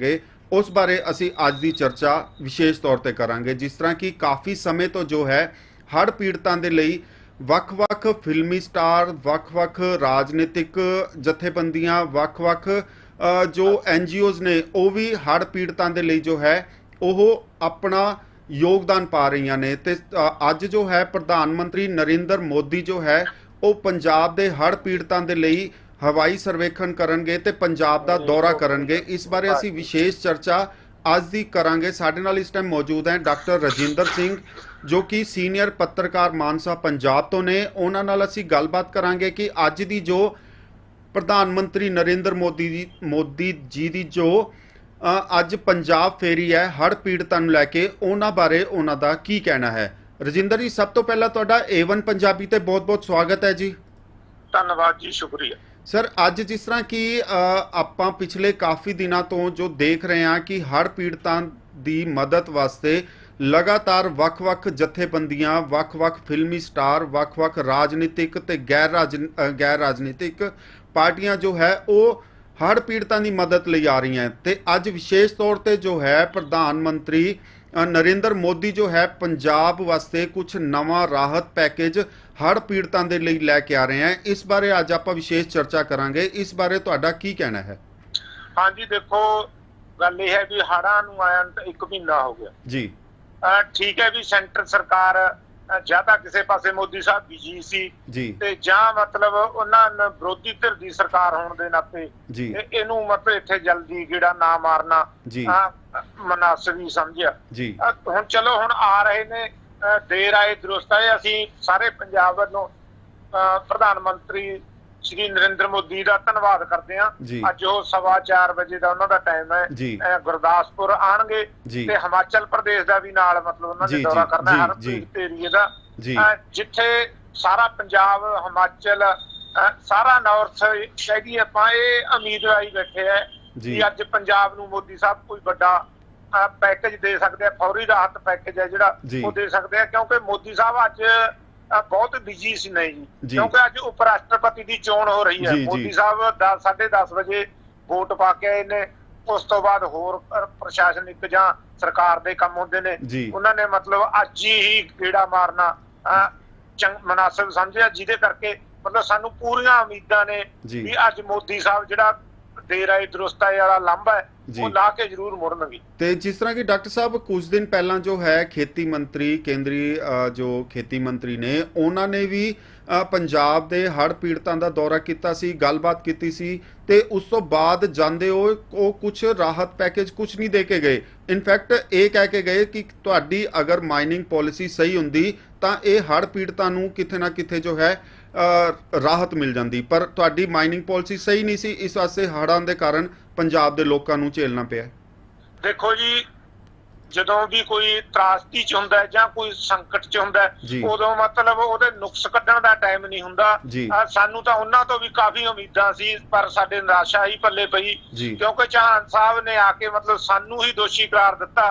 ਗੇ ਉਸ ਬਾਰੇ ਅਸੀਂ ਅੱਜ ਦੀ ਚਰਚਾ ਵਿਸ਼ੇਸ਼ ਤੌਰ ਤੇ ਕਰਾਂਗੇ ਜਿਸ ਤਰ੍ਹਾਂ ਕਿ ਕਾਫੀ ਸਮੇਂ ਤੋਂ ਜੋ ਹੈ ਹੜ੍ਹ ਪੀੜਤਾਂ ਦੇ ਲਈ ਵੱਖ-ਵੱਖ ਫਿਲਮੀ ਸਟਾਰ ਵੱਖ-ਵੱਖ ਰਾਜਨੀਤਿਕ ਜਥੇਬੰਦੀਆਂ ਵੱਖ-ਵੱਖ ਅ, ਜੋ ਐਨਜੀਓਜ਼ ਨੇ ਉਹ ਵੀ ਹੜ੍ਹ ਪੀੜਤਾਂ ਦੇ ਲਈ ਜੋ ਹੈ ਉਹ ਆਪਣਾ ਯੋਗਦਾਨ ਪਾ ਰਹੀਆਂ ਨੇ। ਤੇ ਅ, ਅੱਜ ਜੋ ਹੈ ਪ੍ਰਧਾਨ ਮੰਤਰੀ ਨਰਿੰਦਰ ਮੋਦੀ ਜੋ ਹੈ ਉਹ ਪੰਜਾਬ ਦੇ ਹੜ੍ਹ ਪੀੜਤਾਂ ਦੇ ਲਈ ਹਵਾਈ ਸਰਵੇਖਣ ਕਰਨਗੇ ਤੇ ਪੰਜਾਬ ਦਾ ਦੌਰਾ ਕਰਨਗੇ। ਇਸ ਬਾਰੇ ਅਸੀਂ ਵਿਸ਼ੇਸ਼ ਚਰਚਾ ਅੱਜ ਦੀ ਕਰਾਂਗੇ। ਸਾਡੇ ਨਾਲ ਇਸ ਟਾਈਮ ਮੌਜੂਦ ਹੈ ਡਾਕਟਰ ਰਜਿੰਦਰ ਸਿੰਘ, ਜੋ ਕਿ ਸੀਨੀਅਰ ਪੱਤਰਕਾਰ ਮਾਨਸਾ ਪੰਜਾਬ ਤੋਂ ਨੇ। ਉਹਨਾਂ ਨਾਲ ਅਸੀਂ ਗੱਲਬਾਤ ਕਰਾਂਗੇ ਕਿ ਅੱਜ ਦੀ ਜੋ ਪ੍ਰਧਾਨ ਮੰਤਰੀ ਨਰਿੰਦਰ ਮੋਦੀ ਜੀ ਮੋਦੀ ਜੀ ਦੀ ਜੋ ਅੱਜ ਪੰਜਾਬ ਫੇਰੀ ਹੈ, ਹੜ੍ਹ ਪੀੜਤਾਂ ਨੂੰ ਲੈ ਕੇ, ਉਹਨਾਂ ਬਾਰੇ ਉਹਨਾਂ ਦਾ ਕੀ ਕਹਿਣਾ ਹੈ? ਰਜਿੰਦਰ ਜੀ, ਸਭ ਤੋਂ ਪਹਿਲਾਂ ਤੁਹਾਡਾ A1 ਪੰਜਾਬੀ ਤੇ ਬਹੁਤ-ਬਹੁਤ ਸਵਾਗਤ ਹੈ ਜੀ। ਧੰਨਵਾਦ ਜੀ, ਸ਼ੁਕਰੀਆ। ਸਰ, ਅੱਜ ਜਿਸ ਤਰ੍ਹਾਂ ਕਿ ਆਪਾਂ ਪਿਛਲੇ ਕਾਫੀ ਦਿਨਾਂ ਤੋਂ ਜੋ ਦੇਖ ਰਹੇ ਹਾਂ ਕਿ ਹੜ੍ਹ ਪੀੜਤਾਂ ਦੀ ਮਦਦ ਵਾਸਤੇ ਲਗਾਤਾਰ ਵੱਖ-ਵੱਖ ਜਥੇਬੰਦੀਆਂ, ਵੱਖ-ਵੱਖ ਫਿਲਮੀ ਸਟਾਰ, ਵੱਖ-ਵੱਖ ਰਾਜਨੀਤਿਕ ਤੇ ਗੈਰ ਰਾਜ ਗੈਰ ਰਾਜਨੀਤਿਕ ਪਾਰਟੀਆਂ ਜੋ ਹੈ, ਉਹ ਹੜ੍ਹ ਪੀੜਤਾਂ ਦੀ ਮਦਦ ਲਈ ਆ ਰਹੀਆਂ ਤੇ ਅੱਜ ਵਿਸ਼ੇਸ਼ ਤੌਰ ਤੇ ਜੋ ਹੈ, ਪ੍ਰਧਾਨ ਮੰਤਰੀ ਨਰਿੰਦਰ ਮੋਦੀ ਜੋ ਹੈ, ਪੰਜਾਬ ਵਾਸਤੇ ਕੁਝ ਨਵਾਂ ਰਾਹਤ ਪੈਕੇਜ ਹੜ੍ਹ ਪੀੜਤਾਂ ਦੇ ਲਈ ਲੈ ਕੇ ਆ ਰਹੇ ਹਨ ਇਸ ਬਾਰੇ ਅੱਜ ਆਪਾਂ ਵਿਸ਼ੇਸ਼ ਚਰਚਾ ਕਰਾਂਗੇ। ਇਸ ਬਾਰੇ ਤੁਹਾਡਾ ਕੀ ਕਹਿਣਾ ਹੈ? ਹਾਂਜੀ ਦੇਖੋ ਗੱਲ ਇਹ ਹੈ ਵੀ ਹੜ੍ਹਾਂ ਨੂੰ ਆਇਆ ਨੂੰ ਤਾਂ ਇੱਕ ਮਹੀਨਾ ਹੋ ਗਿਆ। ਜੀ। ਠੀਕ ਹੈ ਵੀ ਸੈਂਟਰ ਸਰਕਾਰ ਜਾਂ ਤਾਂ ਕਿਸੇ ਪਾਸੇ ਮੋਦੀ ਸਾਹਿਬ ਬਿਜ਼ੀ ਸੀ ਤੇ ਜਾਂ ਮਤਲਬ ਉਹਨਾਂ ਵਿਰੋਧੀ ਧਿਰ ਦੀ ਸਰਕਾਰ ਹੋਣ ਦੇ ਨਾਤੇ ਇਹਨੂੰ ਮਤਲਬ ਇੱਥੇ ਜਲਦੀ ਗੇੜਾ ਨਾ ਮਾਰਨਾ ਮਨਾਸਬੀ ਸਮਝਿਆ। ਹੁਣ ਚਲੋ ਹੁਣ ਆ ਰਹੇ ਨੇ ਦੇਰ ਆਏ ਦਰੁਸਤ ਆਏ ਅਸੀਂ ਸਾਰੇ ਪੰਜਾਬ ਵੱਲੋਂ ਪ੍ਰਧਾਨ ਮੰਤਰੀ ਸ਼੍ਰੀ ਨਰਿੰਦਰ ਮੋਦੀ ਦਾ ਧੰਨਵਾਦ ਕਰਦੇ ਹਾਂ ਜੀ। ਅੱਜ ਉਹ ਸਵਾ ਚਾਰ ਵਜੇ ਦਾ ਉਹਨਾਂ ਦਾ ਟਾਈਮ ਹੈ ਗੁਰਦਾਸਪੁਰ ਆਣਗੇ। ਤੇ ਹਿਮਾਚਲ ਪ੍ਰਦੇਸ਼ ਦਾ ਵੀ ਨਾਲ ਮਤਲਬ ਉਹਨਾਂ ਨੇ ਦੌਰਾ ਕਰਨਾ ਜੀ, ਹਰ ਜੀ। ਪੀੜਤ ਏਰੀਏ ਦਾ ਜਿੱਥੇ ਸਾਰਾ ਪੰਜਾਬ ਹਿਮਾਚਲ ਸਾਰਾ ਨਾਰਥ ਕਹਿ ਆਪਾਂ ਇਹ ਉਮੀਦ ਲਾਈ ਬੈਠੇ ਹੈ ਜੀ। ਕਿ ਅੱਜ ਪੰਜਾਬ ਨੂੰ ਮੋਦੀ ਸਾਹਿਬ ਕੋਈ ਵੱਡਾ ਪੈਕੇਜ ਦੇ ਸਕਦੇ ਆ ਫੌਰੀ ਰਾਹਤ ਪੈਕੇਜ ਹੈ ਜਿਹੜਾ। ਉਹ ਦੇ ਸਕਦੇ ਆ ਕਿਉਂਕਿ ਮੋਦੀ ਸਾਹਿਬ ਅੱਜ ਬਹੁਤ ਬਿਜ਼ੀ ਸੀ ਨਹੀਂ। ਕਿਉਂਕਿ ਅੱਜ ਉਪ ਰਾਸ਼ਟਰਪਤੀ ਦੀ ਚੋਣ ਹੋ ਰਹੀ ਹੈ। ਮੋਦੀ ਸਾਹਿਬ 10 10:30 ਵਜੇ ਵੋਟ ਪਾ ਕੇ ਆਏ ਨੇ ਉਸ ਤੋਂ ਬਾਅਦ ਹੋਰ ਪ੍ਰਸ਼ਾਸਨਿਕ ਜਾਂ ਸਰਕਾਰ ਦੇ ਕੰਮ ਹੁੰਦੇ ਨੇ। ਉਹਨਾਂ ਨੇ ਮਤਲਬ ਅੱਜ ਹੀ ਗੇੜਾ ਮਾਰਨਾ ਮਨਾਸਬ ਸਮਝਿਆ ਜਿਹਦੇ ਕਰਕੇ ਮਤਲਬ ਸਾਨੂੰ ਪੂਰੀਆਂ ਉਮੀਦਾਂ ਨੇ। ਵੀ ਅੱਜ ਮੋਦੀ ਸਾਹਿਬ ਜਿਹੜਾ ਦੇਰ ਆਏ ਦਰੁਸਤ ਆਏ ਵਾਲਾ ਲਾਂਭਾ ਹੈ। ਉਹ ਲਾ ਕੇ ਜ਼ਰੂਰ ਮੁੜਨਗੇ ਤੇ ਜਿਸ ਤਰ੍ਹਾਂ ਕਿ ਡਾਕਟਰ ਸਾਹਿਬ ਕੁਝ ਦਿਨ ਪਹਿਲਾਂ ਜੋ ਹੈ ਖੇਤੀ ਮੰਤਰੀ ਕੇਂਦਰੀ ਜੋ ਖੇਤੀ ਮੰਤਰੀ ਨੇ ਉਹਨਾਂ ਨੇ ਵੀ ਪੰਜਾਬ ਦੇ ਹੜ੍ਹ ਪੀੜਤਾਂ ਦਾ ਦੌਰਾ ਕੀਤਾ ਸੀ ਗੱਲਬਾਤ ਕੀਤੀ ਸੀ ਤੇ ਉਸ ਤੋਂ ਬਾਅਦ ਜਾਂਦੇ ਉਹ ਉਹ ਕੁਝ ਰਾਹਤ ਪੈਕੇਜ ਕੁਝ ਨਹੀਂ ਦੇ ਕੇ ਗਏ ਇਨਫੈਕਟ ਇਹ ਕਹਿ ਕੇ ਗਏ ਕਿ ਤੁਹਾਡੀ ਅਗਰ ਮਾਈਨਿੰਗ ਪਾਲਿਸੀ ਸਹੀ ਹੁੰਦੀ ਤਾਂ ਇਹ ਹੜ੍ਹ ਪੀੜਤਾਂ ਨੂੰ ਕਿਤੇ ਨਾ ਕਿਤੇ ਜੋ ਹੈ ਰਾਹਤ ਮਿਲ ਜਾਂਦੀ ਪਰ ਤੁਹਾਡੀ ਮਾਈਨਿੰਗ ਪਾਲਿਸੀ ਸਹੀ ਨਹੀਂ ਸੀ ਇਸ ਵਾਸਤੇ ਹੜ੍ਹਾਂ ਦੇ ਕਾਰਨ ਪੰਜਾਬ ਦੇ ਲੋਕਾਂ ਨੂੰ ਝੇਲਣਾ ਪਿਆ ਦੇਖੋ ਜੀ ਜਦੋਂ ਵੀ ਕੋਈ ਤਰਾਸਦੀ ਚ ਹੁੰਦਾ ਜਾਂ ਕੋਈ ਸੰਕਟ ਚ ਹੁੰਦਾ ਉਦੋਂ ਮਤਲਬ ਉਹਦੇ ਨੁਕਸ ਕੱਢਣ ਦਾ ਟਾਈਮ ਨਹੀਂ ਹੁੰਦਾ। ਸਾਨੂੰ ਤਾਂ ਉਹਨਾਂ ਤੋਂ ਵੀ ਕਾਫੀ ਉਮੀਦਾਂ ਸੀ ਪਰ ਸਾਡੇ ਨਿਰਾਸ਼ਾ ਹੀ ਪੱਲੇ ਪਈ। ਕਿਉਂਕਿ ਚਾਹਨ ਸਾਹਿਬ ਨੇ ਆ ਕੇ ਮਤਲਬ ਸਾਨੂੰ ਹੀ ਦੋਸ਼ੀ ਕਰਾਰ ਦਿੱਤਾ।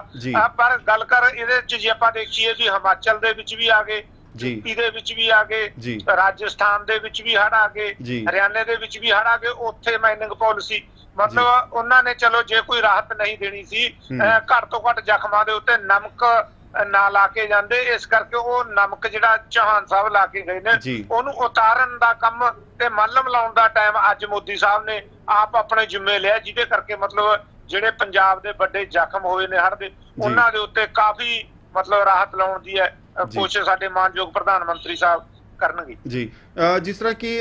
ਪਰ ਗੱਲ ਕਰ ਇਹਦੇ ਚ ਜੇ ਆਪਾਂ ਦੇਖੀਏ ਵੀ ਹਿਮਾਚਲ ਦੇ ਵਿੱਚ ਵੀ ਆ ਗਏ। ਯੂਪੀ ਦੇ ਵਿੱਚ ਵੀ ਆ ਗਏ। ਰਾਜਸਥਾਨ ਦੇ ਵਿੱਚ ਵੀ ਹੜ ਆ ਗਏ। ਹਰਿਆਣੇ ਦੇ ਵਿੱਚ ਵੀ ਹੜ ਆ ਗਏ ਉੱਥੇ ਮਾਈਨਿੰਗ ਪਾਲਿਸੀ ਮਤਲਬ ਉਹਨਾਂ ਨੇ ਚਲੋ ਜੇ ਕੋਈ ਰਾਹਤ ਨਹੀਂ ਦੇਣੀ ਸੀ ਘੱਟ ਤੋਂ ਘੱਟ ਜ਼ਖਮਾਂ ਦੇ ਉੱਤੇ ਨਮਕ ਨਾ ਲਾ ਕੇ ਜਾਂਦੇ ਇਸ ਕਰਕੇ ਉਹ ਨਮਕ ਜਿਹੜਾ ਚੌਹਾਨ ਸਾਹਿਬ ਲਾ ਕੇ ਗਏ ਨੇ। ਉਹਨੂੰ ਉਤਾਰਨ ਦਾ ਕੰਮ ਤੇ ਮੱਲਮ ਲਾਉਣ ਦਾ ਟਾਈਮ ਅੱਜ ਮੋਦੀ ਸਾਹਿਬ ਨੇ ਆਪ ਆਪਣੇ ਜ਼ਿੰਮੇ ਲਿਆ ਜਿਹਦੇ ਕਰਕੇ ਮਤਲਬ ਜਿਹੜੇ ਪੰਜਾਬ ਦੇ ਵੱਡੇ ਜ਼ਖਮ ਹੋਏ ਨੇ ਹੜ੍ਹ ਦੇ ਉਹਨਾਂ ਦੇ ਉੱਤੇ ਕਾਫੀ ਮਤਲਬ ਰਾਹਤ ਲਾਉਣ ਦੀ ਹੈ। ਕੋਸ਼ਿਸ਼ ਸਾਡੇ ਮਾਨਯੋਗ ਪ੍ਰਧਾਨ ਮੰਤਰੀ ਸਾਹਿਬ ਕਰਨਗੇ। ਜੀ ਜਿਸ ਤਰ੍ਹਾਂ ਕਿ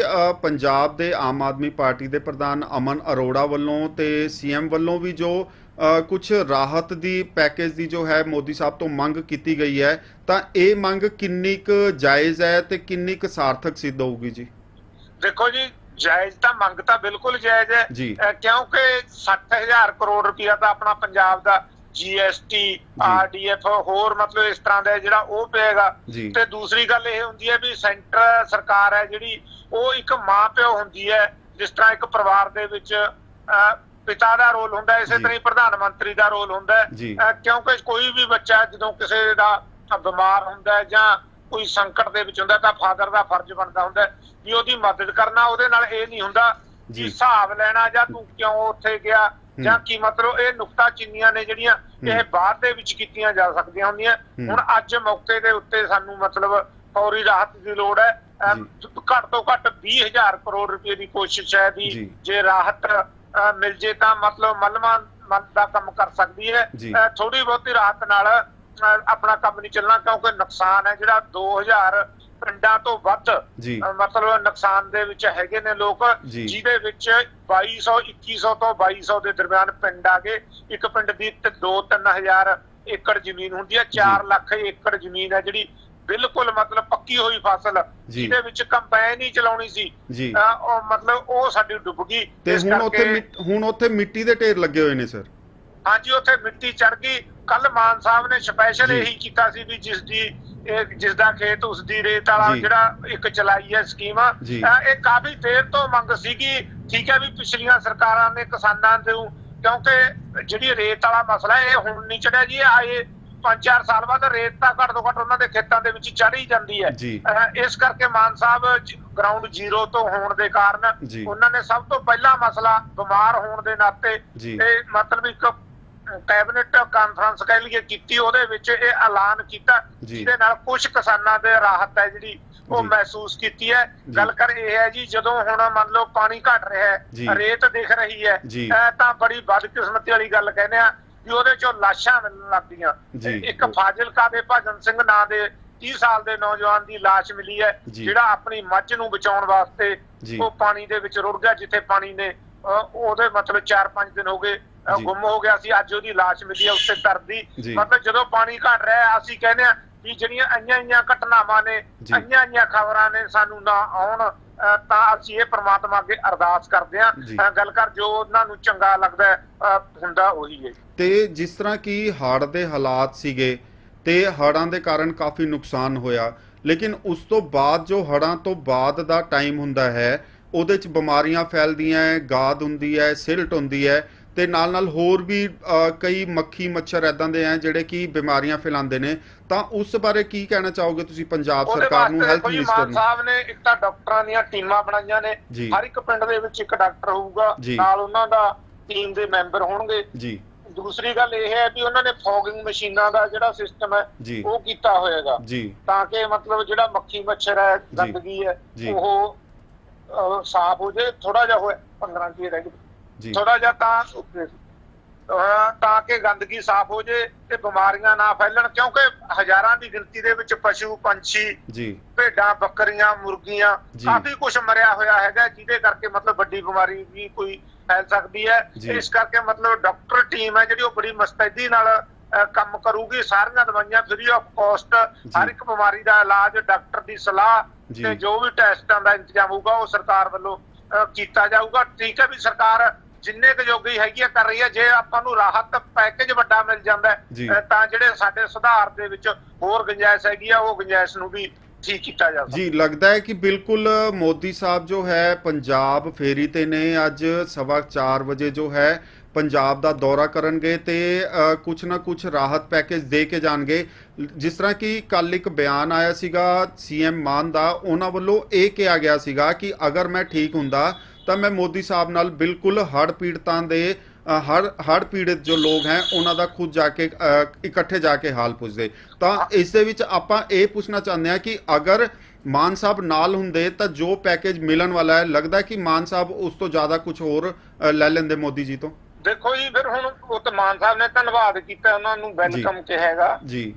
ਪੰਜਾਬ ਦੇ ਆਮ ਆਦਮੀ ਪਾਰਟੀ ਦੇ ਪ੍ਰਧਾਨ ਅਮਨ ਅਰੋੜਾ ਵੱਲੋਂ ਤੇ ਸੀਐਮ ਵੱਲੋਂ ਵੀ ਜੋ ਕੁਝ ਰਾਹਤ ਦੀ ਪੈਕੇਜ ਦੀ ਜੋ ਹੈ ਮੋਦੀ ਸਾਹਿਬ ਤੋਂ ਮੰਗ ਕੀਤੀ ਗਈ ਹੈ ਤਾਂ ਇਹ ਮੰਗ ਕਿੰਨੀ ਕੁ ਜਾਇਜ਼ ਹੈ ਤੇ ਕਿੰਨੀ ਕੁ ਸਾਰਥਕ ਸਿੱਧ ਹੋਊਗੀ ਜੀ? ਦੇਖੋ ਜੀ ਜਾਇਜ਼ ਤਾਂ ਮੰਗ ਤਾਂ ਬਿਲਕੁਲ ਜਾਇਜ਼ ਹੈ ਕਿਉਂਕਿ 60000 ਕਰੋੜ ਰੁਪਇਆ ਤਾਂ ਆਪਣਾ ਪੰਜਾਬ ਦਾ ਜੀਐਸਟੀ ਆਰਡੀਐਫ ਹੋਰ ਮਤਲਬ ਇਸ ਤਰ੍ਹਾਂ ਦਾ ਜਿਹੜਾ ਉਹ ਪਏਗਾ। ਤੇ ਦੂਸਰੀ ਗੱਲ ਇਹ ਹੁੰਦੀ ਹੈ ਵੀ ਸੈਂਟਰ ਸਰਕਾਰ ਹੈ ਜਿਹੜੀ ਉਹ ਇੱਕ ਮਾਂ ਪਿਓ ਹੁੰਦੀ ਹੈ ਜਿਸ ਤਰ੍ਹਾਂ ਇੱਕ ਪਰਿਵਾਰ ਦੇ ਵਿੱਚ ਪਿਤਾ ਦਾ ਰੋਲ ਹੁੰਦਾ ਇਸੇ। ਤਰ੍ਹਾਂ ਹੀ ਪ੍ਰਧਾਨ ਮੰਤਰੀ ਦਾ ਰੋਲ ਹੁੰਦਾ ਕਿਉਂਕਿ ਕੋਈ ਵੀ ਬੱਚਾ ਜਦੋਂ ਕਿਸੇ ਦਾ ਬਿਮਾਰ ਹੁੰਦਾ ਜਾਂ ਕੋਈ ਸੰਕਟ ਦੇ ਵਿੱਚ ਹੁੰਦਾ ਤਾਂ ਫਾਦਰ ਦਾ ਫਰਜ਼ ਬਣਦਾ ਹੁੰਦਾ ਵੀ ਉਹਦੀ ਮਦਦ ਕਰਨਾ ਉਹਦੇ ਨਾਲ ਇਹ ਨਹੀਂ ਹੁੰਦਾ ਜੀ। ਹਿਸਾਬ ਲੈਣਾ ਜਾਂ ਤੂੰ ਕਿਉਂ ਉੱਥੇ ਗਿਆ ਜਾਂ ਕੀ ਮਤਲਬ ਇਹ ਨੁਕਤਾ ਚੀਨੀਆਂ ਨੇ ਜਿਹੜੀਆਂ ਇਹ ਬਾਅਦ ਦੇ ਵਿੱਚ ਕੀਤੀਆਂ ਜਾ ਸਕਦੀਆਂ ਹੁੰਦੀਆਂ। ਹੁਣ ਅੱਜ ਮੌਕੇ ਦੇ ਉੱਤੇ ਸਾਨੂੰ ਮਤਲਬ ਫੌਰੀ ਰਾਹਤ ਦੀ ਲੋੜ ਹੈ। ਘੱਟ ਤੋਂ ਘੱਟ 20000 ਕਰੋੜ ਰੁਪਏ ਦੀ ਕੋਸ਼ਿਸ਼ ਹੈ ਵੀ ਜੀ। ਰਾਹਤ ਮਿਲ ਜੇ ਤਾਂ ਮਤਲਬ ਮਲਮਾ ਮਲ ਦਾ ਕੰਮ ਕਰ ਸਕਦੀ ਹੈ। ਥੋੜੀ ਬਹੁਤੀ ਰਾਹਤ ਨਾਲ ਆਪਣਾ ਕੰਮ ਨਹੀਂ ਚੱਲਣਾ ਕਿਉਂਕਿ ਨੁਕਸਾਨ ਹੈ ਜਿਹੜਾ 2000 ਪਿੰਡਾਂ ਤੋਂ ਵੱਧ ਮਤਲਬ ਨੁਕਸਾਨ ਦੇ ਵਿੱਚ ਹੈਗੇ ਨੇ ਲੋਕ। ਜਿਹਦੇ ਵਿੱਚ 2200 2100 ਤੋਂ 2200 ਦੇ ਦਰਮਿਆਨ ਪਿੰਡ ਆ ਗਏ। ਇੱਕ ਪਿੰਡ ਦੀ 2-3000 ਏਕੜ ਜ਼ਮੀਨ ਹੁੰਦੀ ਹੈ 4 ਲੱਖ ਏਕੜ ਜ਼ਮੀਨ ਹੈ ਜਿਹੜੀ ਬਿਲਕੁਲ ਮਤਲਬ ਪੱਕੀ ਹੋਈ ਫਸਲ। ਜਿਹਦੇ ਵਿੱਚ ਕੰਬਾਈਨ ਹੀ ਚਲਾਉਣੀ ਸੀ। ਉਹ ਮਤਲਬ ਉਹ ਸਾਡੀ ਡੁੱਬ ਗਈ। ਤੇ ਹੁਣ ਉੱਥੇ ਹੁਣ ਉੱਥੇ ਮਿੱਟੀ ਦੇ ਢੇਰ ਲੱਗੇ ਹੋਏ ਨੇ ਸਰ। ਹਾਂਜੀ ਉੱਥੇ ਮਿੱਟੀ ਚੜ ਗਈ। ਕੱਲ ਮਾਨ ਸਾਹਿਬ ਨੇ ਸਪੈਸ਼ਲ। ਇਹੀ ਕੀਤਾ ਸੀ ਵੀ ਜਿਸ ਦੀ ਜਿਸ ਦਾ ਖੇਤ ਉਸ ਦੀ ਰੇਤ ਵਾਲਾ। ਜਿਹੜਾ ਇੱਕ ਚਲਾਈ ਹੈ ਸਕੀਮ ਇਹ ਕਾਫੀ ਦੇਰ ਤੋਂ ਮੰਗ ਸੀਗੀ ਠੀਕ ਹੈ ਵੀ ਪਿਛਲੀਆਂ ਸਰਕਾਰਾਂ ਨੇ ਕਿਸਾਨਾਂ ਨੂੰ ਕਿਉਂਕਿ ਜਿਹੜੀ ਰੇਤ ਵਾਲਾ ਮਸਲਾ ਇਹ ਹੁਣ ਨਹੀਂ ਚੜਿਆ ਜੀ ਇਹ ਆਏ 5-4 ਸਾਲ ਬਾਅਦ ਰੇਤ ਤਾਂ ਘੱਟ ਤੋਂ ਘੱਟ ਉਹਨਾਂ ਦੇ ਖੇਤਾਂ ਦੇ ਵਿੱਚ ਚੜ ਹੀ ਜਾਂਦੀ ਹੈ ਇਸ ਕਰਕੇ ਮਾਨ ਸਾਹਿਬ ਗਰਾਊਂਡ ਜ਼ੀਰੋ ਤੋਂ ਹੋਣ ਦੇ ਕਾਰਨ। ਉਹਨਾਂ ਨੇ ਸਭ ਤੋਂ ਪਹਿਲਾ ਮਸਲਾ ਬਿਮਾਰ ਹੋਣ ਦੇ ਨਾਤੇ। ਇਹ ਮਤਲਬ ਇੱਕ ਕੈਬਨਿਟ ਕਾਨਫਰੰਸ ਕਹਿ ਲਈਏ ਕੀਤੀ ਉਹਦੇ ਵਿੱਚ ਇਹ ਐਲਾਨ ਕੀਤਾ। ਜਿਹਦੇ ਨਾਲ ਕੁਝ ਕਿਸਾਨਾਂ ਦੇ ਰਾਹਤ ਹੈ ਜਿਹੜੀ ਉਹ। ਮਹਿਸੂਸ ਕੀਤੀ ਹੈ। ਗੱਲ ਕਰ ਇਹ ਹੈ ਜੀ ਜਦੋਂ ਹੁਣ ਮੰਨ ਲਓ ਪਾਣੀ ਘਟ ਰਿਹਾ। ਹੈ ਰੇਤ ਦਿਖ ਰਹੀ ਹੈ ਤਾਂ ਬੜੀ ਬਦਕਿਸਮਤੀ ਵਾਲੀ ਗੱਲ ਕਹਿੰਦੇ ਆ ਵੀ ਉਹਦੇ ਚੋਂ ਲਾਸ਼ਾਂ ਮਿਲਣ ਲੱਗਦੀਆਂ। ਇੱਕ ਫਾਜ਼ਿਲਕਾ ਦੇ ਭਜਨ ਸਿੰਘ ਨਾਂ ਦੇ 30 ਸਾਲ ਦੇ ਨੌਜਵਾਨ ਦੀ ਲਾਸ਼ ਮਿਲੀ ਹੈ। ਜਿਹੜਾ ਆਪਣੀ ਮੱਝ ਨੂੰ ਬਚਾਉਣ ਵਾਸਤੇ। ਉਹ ਪਾਣੀ ਦੇ ਵਿੱਚ ਰੁੜ ਗਿਆ ਜਿੱਥੇ ਪਾਣੀ ਨੇ ਉਹਦੇ ਮਤਲਬ 4-5 ਦਿਨ ਹੋ ਗਏ। ਗੁੰਮ ਹੋ ਗਿਆ ਸੀ ਅੱਜ ਉਹਦੀ ਲਾਸ਼ ਮਿਲੀ ਹੈ ਉੱਤੇ ਤਰਦੀ। ਮਤਲਬ ਜਦੋਂ ਪਾਣੀ ਘਟ ਰਿਹਾ ਅਸੀਂ ਕਹਿੰਦੇ ਆ ਵੀ ਜਿਹੜੀਆਂ ਆਈਆਂ ਆਈਆਂ ਘਟਨਾਵਾਂ ਨੇ। ਆਈਆਂ ਆਈਆਂ ਖਬਰਾਂ ਨੇ ਸਾਨੂੰ ਨਾ ਆਉਣ ਤਾਂ ਅਸੀਂ ਇਹ ਪ੍ਰਮਾਤਮਾ ਅੱਗੇ ਅਰਦਾਸ ਕਰਦੇ ਆ। ਗੱਲ ਕਰ ਜੋ ਉਹਨਾਂ ਨੂੰ ਚੰਗਾ ਲੱਗਦਾ ਹੁੰਦਾ ਉਹੀ ਹੈ ਤੇ ਜਿਸ ਤਰ੍ਹਾਂ ਕਿ ਹੜ੍ਹ ਦੇ ਹਾਲਾਤ ਸੀਗੇ ਤੇ ਹੜ੍ਹਾਂ ਦੇ ਕਾਰਨ ਕਾਫੀ ਨੁਕਸਾਨ ਹੋਇਆ ਲੇਕਿਨ ਉਸ ਤੋਂ ਬਾਅਦ ਜੋ ਹੜ੍ਹਾਂ ਤੋਂ ਬਾਅਦ ਦਾ ਟਾਈਮ ਹੁੰਦਾ ਹੈ ਉਹਦੇ ਚ ਬਿਮਾਰੀਆਂ ਫੈਲਦੀਆਂ ਹੈ ਗਾਦ ਹੁੰਦੀ ਹੈ ਸਿਲਟ ਹੁੰਦੀ ਹੈ ਤੇ ਨਾਲ ਨਾਲ ਹੋਰ ਵੀ ਕਈ ਮੱਖੀ ਮੱਛਰ ਐਦਾਂ ਦੇ ਹੈ ਜਿਹੜੇ ਕਿ ਬਿਮਾਰੀਆਂ ਫੈਲਾਉਂਦੇ ਨੇ। ਤਾਂ ਉਸ ਬਾਰੇ ਕੀ ਕਹਿਣਾ ਚਾਹੋਗੇ ਤੁਸੀਂ ਪੰਜਾਬ ਸਰਕਾਰ ਨੂੰ ਹੈਲਥ ਮਿਨਿਸਟਰ ਮਾਨ ਨੂੰ? ਸਾਹਿਬ ਨੇ ਇੱਕ ਤਾਂ ਡਾਕਟਰਾਂ ਦੀਆਂ ਟੀਮਾਂ ਬਣਾਈਆਂ ਨੇ। ਹਰ ਇੱਕ ਪਿੰਡ ਦੇ ਵਿੱਚ ਇੱਕ ਡਾਕਟਰ ਹੋਊਗਾ। ਨਾਲ ਉਹਨਾਂ ਦਾ ਟੀਮ ਦੇ ਮੈਂਬਰ ਹੋਣਗੇ। ਜੀ। ਦੂਸਰੀ ਗੱਲ ਇਹ ਹੈ ਵੀ ਉਹਨਾਂ ਨੇ ਫੌਗਿੰਗ ਮਸ਼ੀਨਾਂ ਦਾ ਜਿਹੜਾ ਸਿਸਟਮ ਹੈ। ਉਹ ਕੀਤਾ ਹੋਏਗਾ ਤਾਂ ਕਿ ਮਤਲਬ ਜਿਹੜਾ ਮੱਖੀ ਮੱਛਰ ਹੈ ਗੰਦਗੀ ਹੈ। ਉਹ ਸਾਫ਼ ਹੋ ਜਾਏ ਥੋੜਾ ਜਿਹਾ ਹੋਏ 15 ਕੀ ਰਹਿ ਗਏ। ਜੀ ਥੋੜਾ ਜਿਹਾ ਤਾਂ ਤਾਂ ਕਿ ਗੰਦਗੀ ਸਾਫ਼ ਹੋ ਜਾਏ ਤੇ ਬਿਮਾਰੀਆਂ ਨਾ ਫੈਲਣ ਕਿਉਂਕਿ ਹਜ਼ਾਰਾਂ ਦੀ ਗਿਣਤੀ ਦੇ ਵਿੱਚ ਪਸ਼ੂ ਪੰਛੀ ਜੀ ਭੇਡਾਂ ਬੱਕਰੀਆਂ ਮੁਰਗੀਆਂ ਜੀ। ਕਾਫੀ ਕੁਝ ਮਰਿਆ ਹੋਇਆ ਹੈਗਾ ਜਿਹਦੇ ਕਰਕੇ ਮਤਲਬ ਵੱਡੀ ਬਿਮਾਰੀ ਵੀ ਕੋਈ ਫੈਲ ਸਕਦੀ ਹੈ ਜੀ। ਇਸ ਕਰਕੇ ਮਤਲਬ ਡਾਕਟਰ ਟੀਮ ਹੈ ਜਿਹੜੀ ਉਹ ਬੜੀ ਮੁਸਤੈਦੀ ਨਾਲ ਕੰਮ ਕਰੂਗੀ ਸਾਰੀਆਂ ਦਵਾਈਆਂ ਫ੍ਰੀ ਆਫ ਕਾਸਟ ਜੀ। ਹਰ ਇੱਕ ਬਿਮਾਰੀ ਦਾ ਇਲਾਜ ਡਾਕਟਰ ਦੀ ਸਲਾਹ ਜੀ। ਤੇ ਜੋ ਵੀ ਟੈਸਟਾਂ ਦਾ ਇੰਤਜ਼ਾਮ ਹੋਊਗਾ ਉਹ ਸਰਕਾਰ ਵੱਲੋਂ ਕੀਤਾ ਜਾਊਗਾ ਠੀਕ ਹੈ ਵੀ ਸਰਕਾਰ ਜਿੰਨੇ ਕੁ ਜੋਗੀ ਹੈਗੀ ਆ ਕਰ ਰਹੀ ਹੈ ਜੇ ਆਪਾਂ ਨੂੰ ਰਾਹਤ ਪੈਕੇਜ ਵੱਡਾ ਮਿਲ ਜਾਂਦਾ ਤਾਂ ਜਿਹੜੇ ਸਾਡੇ ਸੁਧਾਰ ਦੇ ਵਿੱਚ ਹੋਰ ਗੁੰਜਾਇਸ਼ ਹੈਗੀ ਆ ਉਹ ਗੁੰਜਾਇਸ਼ ਨੂੰ ਵੀ ਠੀਕ ਕੀਤਾ ਜਾ ਸਕਦਾ। ਜੀ ਲੱਗਦਾ ਹੈ ਕਿ ਬਿਲਕੁਲ ਮੋਦੀ ਸਾਹਿਬ ਜੋ ਹੈ ਪੰਜਾਬ ਫੇਰੀ ਤੇ ਨੇ ਅੱਜ ਸਵਾ 4 ਵਜੇ ਜੋ ਹੈ ਪੰਜਾਬ ਦਾ ਦੌਰਾ ਕਰਨਗੇ ਤੇ ਕੁਛ ਨਾ ਕੁਛ ਰਾਹਤ ਪੈਕੇਜ ਦੇ ਕੇ ਜਾਣਗੇ। ਜਿਸ ਤਰ੍ਹਾਂ ਕਿ ਕੱਲ ਇੱਕ ਬਿਆਨ ਆਇਆ ਸੀਗਾ ਸੀਐਮ ਮਾਨ ਦਾ ਉਹਨਾਂ ਵੱਲੋਂ ਇਹ ਕਿਹਾ ਗਿਆ ਸੀਗਾ ਕਿ ਅਗਰ ਮੈਂ ਠੀਕ ਹੁੰਦਾ ਤਾਂ ਮੈਂ ਮੋਦੀ ਸਾਹਿਬ ਨਾਲ ਬਿਲਕੁਲ ਹੜ੍ਹ ਪੀੜਤਾਂ ਦੇ ਹਰ ਹੜ੍ਹ ਪੀੜਤ ਜੋ ਲੋਕ ਹੈ, ਉਹਨਾਂ ਦਾ ਖੁਦ ਜਾ ਕੇ ਇਕੱਠੇ ਜਾ ਕੇ ਹਾਲ ਪੁੱਛਦੇ। ਤਾਂ ਇਸ ਦੇ ਵਿੱਚ ਆਪਾਂ ਇਹ ਪੁੱਛਣਾ ਚਾਹੁੰਦੇ ਹਾਂ ਕਿ ਅਗਰ ਮਾਨ ਸਾਹਿਬ ਨਾਲ ਹੁੰਦੇ ਤਾਂ ਜੋ ਪੈਕੇਜ ਮਿਲਣ ਵਾਲਾ ਹੈ, ਲੱਗਦਾ ਕਿ ਮਾਨ ਸਾਹਿਬ ਉਸ ਤੋਂ ਜ਼ਿਆਦਾ ਕੁਝ ਹੋਰ ਲੈ ਲੈਂਦੇ ਮੋਦੀ ਜੀ ਤੋਂ? ਦੇਖੋ ਜੀ ਫਿਰ ਹੁਣ ਉਹ ਤਾਂ ਮਾਨ ਸਾਹਿਬ ਨੇ ਧੰਨਵਾਦ ਕੀਤਾ ਉਹਨਾਂ ਨੂੰ ਵੈਲਕਮ ਕਿਹਾਗਾ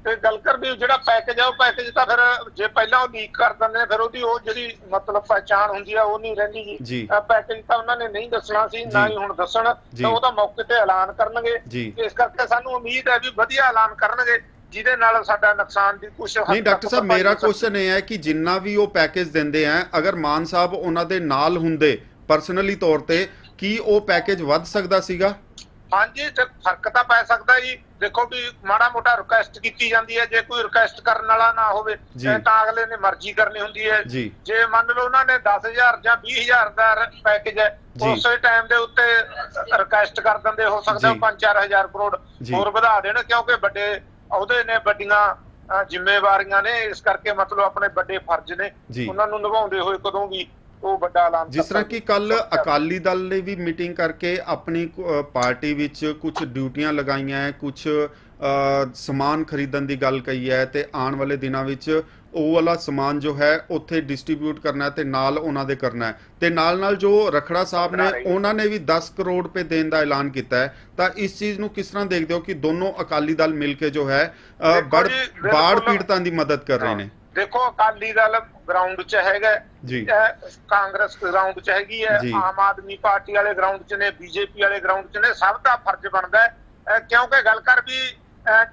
ਤੇ ਗੱਲ ਕਰ ਵੀ ਜਿਹੜਾ ਪੈਕੇਜ ਆ ਉਹ ਪੈਕੇਜ ਤਾਂ ਫਿਰ ਜੇ ਪਹਿਲਾਂ ਉਹ ਲੀਕ ਕਰ ਦਿੰਦੇ ਫਿਰ ਉਹਦੀ ਉਹ ਜਿਹੜੀ ਮਤਲਬ ਪਹਿਚਾਣ ਹੁੰਦੀ ਆ ਉਹ ਨਹੀਂ ਰਹਿੰਦੀ ਜੀ। ਪੈਕੇਜ ਤਾਂ ਉਹਨਾਂ ਨੇ ਨਹੀਂ ਦੱਸਣਾ ਸੀ ਨਾ। ਹੀ ਹੁਣ ਦੱਸਣ। ਤਾਂ ਉਹ ਤਾਂ ਮੌਕੇ ਤੇ ਐਲਾਨ ਕਰਨਗੇ। ਇਸ ਕਰਕੇ ਸਾਨੂੰ ਉਮੀਦ ਹੈ ਵੀ ਵਧੀਆ ਐਲਾਨ ਕਰਨਗੇ ਜਿਹਦੇ ਨਾਲ ਸਾਡਾ ਨੁਕਸਾਨ ਦੀ ਕੁਝ ਨਹੀਂ ਡਾਕਟਰ ਸਾਹਿਬ ਮੇਰਾ ਕੁਐਸਚਨ ਇਹ ਹੈ ਕਿ ਜਿੰਨਾ ਵੀ ਉਹ ਪੈਕੇਜ ਦਿੰਦੇ ਆ ਅਗਰ ਮਾਨ ਸਾਹਿਬ ਉਹਨਾਂ ਦੇ ਨਾਲ ਹੁੰਦੇ ਪਰਸਨਲੀ ਤੌਰ ਤੇ ਕੀ ਉਹ ਪੈਕੇਜ ਵੱਧ ਸਕਦਾ ਸੀਗਾ ਹਾਂਜੀ ਫ਼ਰਕ ਤਾਂ ਪੈ ਸਕਦਾ ਜੀ ਦੇਖੋ ਵੀ ਮਾੜਾ ਮੋਟਾ ਰਿਕੁਐਸਟ ਕੀਤੀ ਜਾਂਦੀ ਹੈ ਜੇ ਕੋਈ ਰਿਕੁਐਸਟ ਕਰਨ ਵਾਲਾ ਨਾ ਹੋਵੇ। ਤੇ ਅਗਲੇ ਨੇ ਮਰਜ਼ੀ ਕਰਨੀ ਹੁੰਦੀ ਹੈ ਜੀ। ਮੰਨ ਲਓ ਉਹਨਾਂ ਨੇ 10000 ਜਾਂ 20000 ਦਾ ਪੈਕੇਜ ਹੈ। ਉਸੇ ਟਾਈਮ ਦੇ ਉੱਤੇ ਰਿਕੁਐਸਟ ਕਰ ਦਿੰਦੇ ਹੋ ਸਕਦਾ ਜੀ। 5-4000 ਕਰੋੜ। ਹੋਰ ਵਧਾ ਦੇਣ ਕਿਉਂਕਿ ਵੱਡੇ ਅਹੁਦੇ ਨੇ ਵੱਡੀਆਂ ਜ਼ਿੰਮੇਵਾਰੀਆਂ ਨੇ ਇਸ ਕਰਕੇ ਮਤਲਬ ਆਪਣੇ ਵੱਡੇ ਫਰਜ਼ ਨੇ। ਉਹਨਾਂ ਨੂੰ ਨਿਭਾਉਂਦੇ ਹੋਏ ਕਦੋਂ ਵੀ ਉਹ ਵੱਡਾ ਐਲਾਨ ਜਿਸ ਤਰ੍ਹਾਂ ਕਿ ਕੱਲ ਅਕਾਲੀ ਦਲ ਨੇ ਵੀ ਮੀਟਿੰਗ ਕਰਕੇ ਆਪਣੀ ਪਾਰਟੀ ਵਿੱਚ ਕੁਝ ਡਿਊਟੀਆਂ ਲਗਾਈਆਂ ਹੈ ਕੁਝ ਸਮਾਨ ਖਰੀਦਣ ਦੀ ਗੱਲ ਕਹੀ ਹੈ ਤੇ ਆਉਣ ਵਾਲੇ ਦਿਨਾਂ ਵਿੱਚ ਉਹ ਵਾਲਾ ਸਮਾਨ ਜੋ ਹੈ ਉੱਥੇ ਡਿਸਟ੍ਰੀਬਿਊਟ ਕਰਨਾ ਹੈ ਤੇ ਨਾਲ ਉਹਨਾਂ ਦੇ ਕਰਨਾ ਹੈ ਤੇ ਨਾਲ ਨਾਲ ਜੋ ਰਖੜਾ ਸਾਹਿਬ ਨੇ। ਉਹਨਾਂ ਨੇ ਵੀ 10 ਕਰੋੜ ਰੁਪਏ ਦੇਣ ਦਾ ਐਲਾਨ ਕੀਤਾ ਹੈ ਤਾਂ ਇਸ ਚੀਜ਼ ਨੂੰ ਕਿਸ ਤਰ੍ਹਾਂ ਦੇਖਦੇ ਹੋ ਕਿ ਦੋਨੋਂ ਅਕਾਲੀ ਦਲ ਮਿਲ ਕੇ ਜੋ ਹੈ। ਬਾੜ ਪੀੜਤਾਂ ਦੀ ਮਦਦ ਕਰ ਰਹੇ ਨੇ ਦੇਖੋ ਅਕਾਲੀ ਦਲ ਗਰਾਊਂਡ 'ਚ ਹੈਗਾ। ਜੀ। ਕਾਂਗਰਸ ਗਰਾਊਂਡ 'ਚ ਹੈਗੀ ਹੈ। ਆਮ ਆਦਮੀ ਪਾਰਟੀ ਵਾਲੇ ਗਰਾਊਂਡ 'ਚ ਨੇ ਬੀਜੇਪੀ ਵਾਲੇ ਗਰਾਊਂਡ 'ਚ ਨੇ ਸਭ ਦਾ ਫਰਜ਼ ਬਣਦਾ ਹੈ। ਕਿਉਂਕਿ ਗੱਲ ਕਰ ਵੀ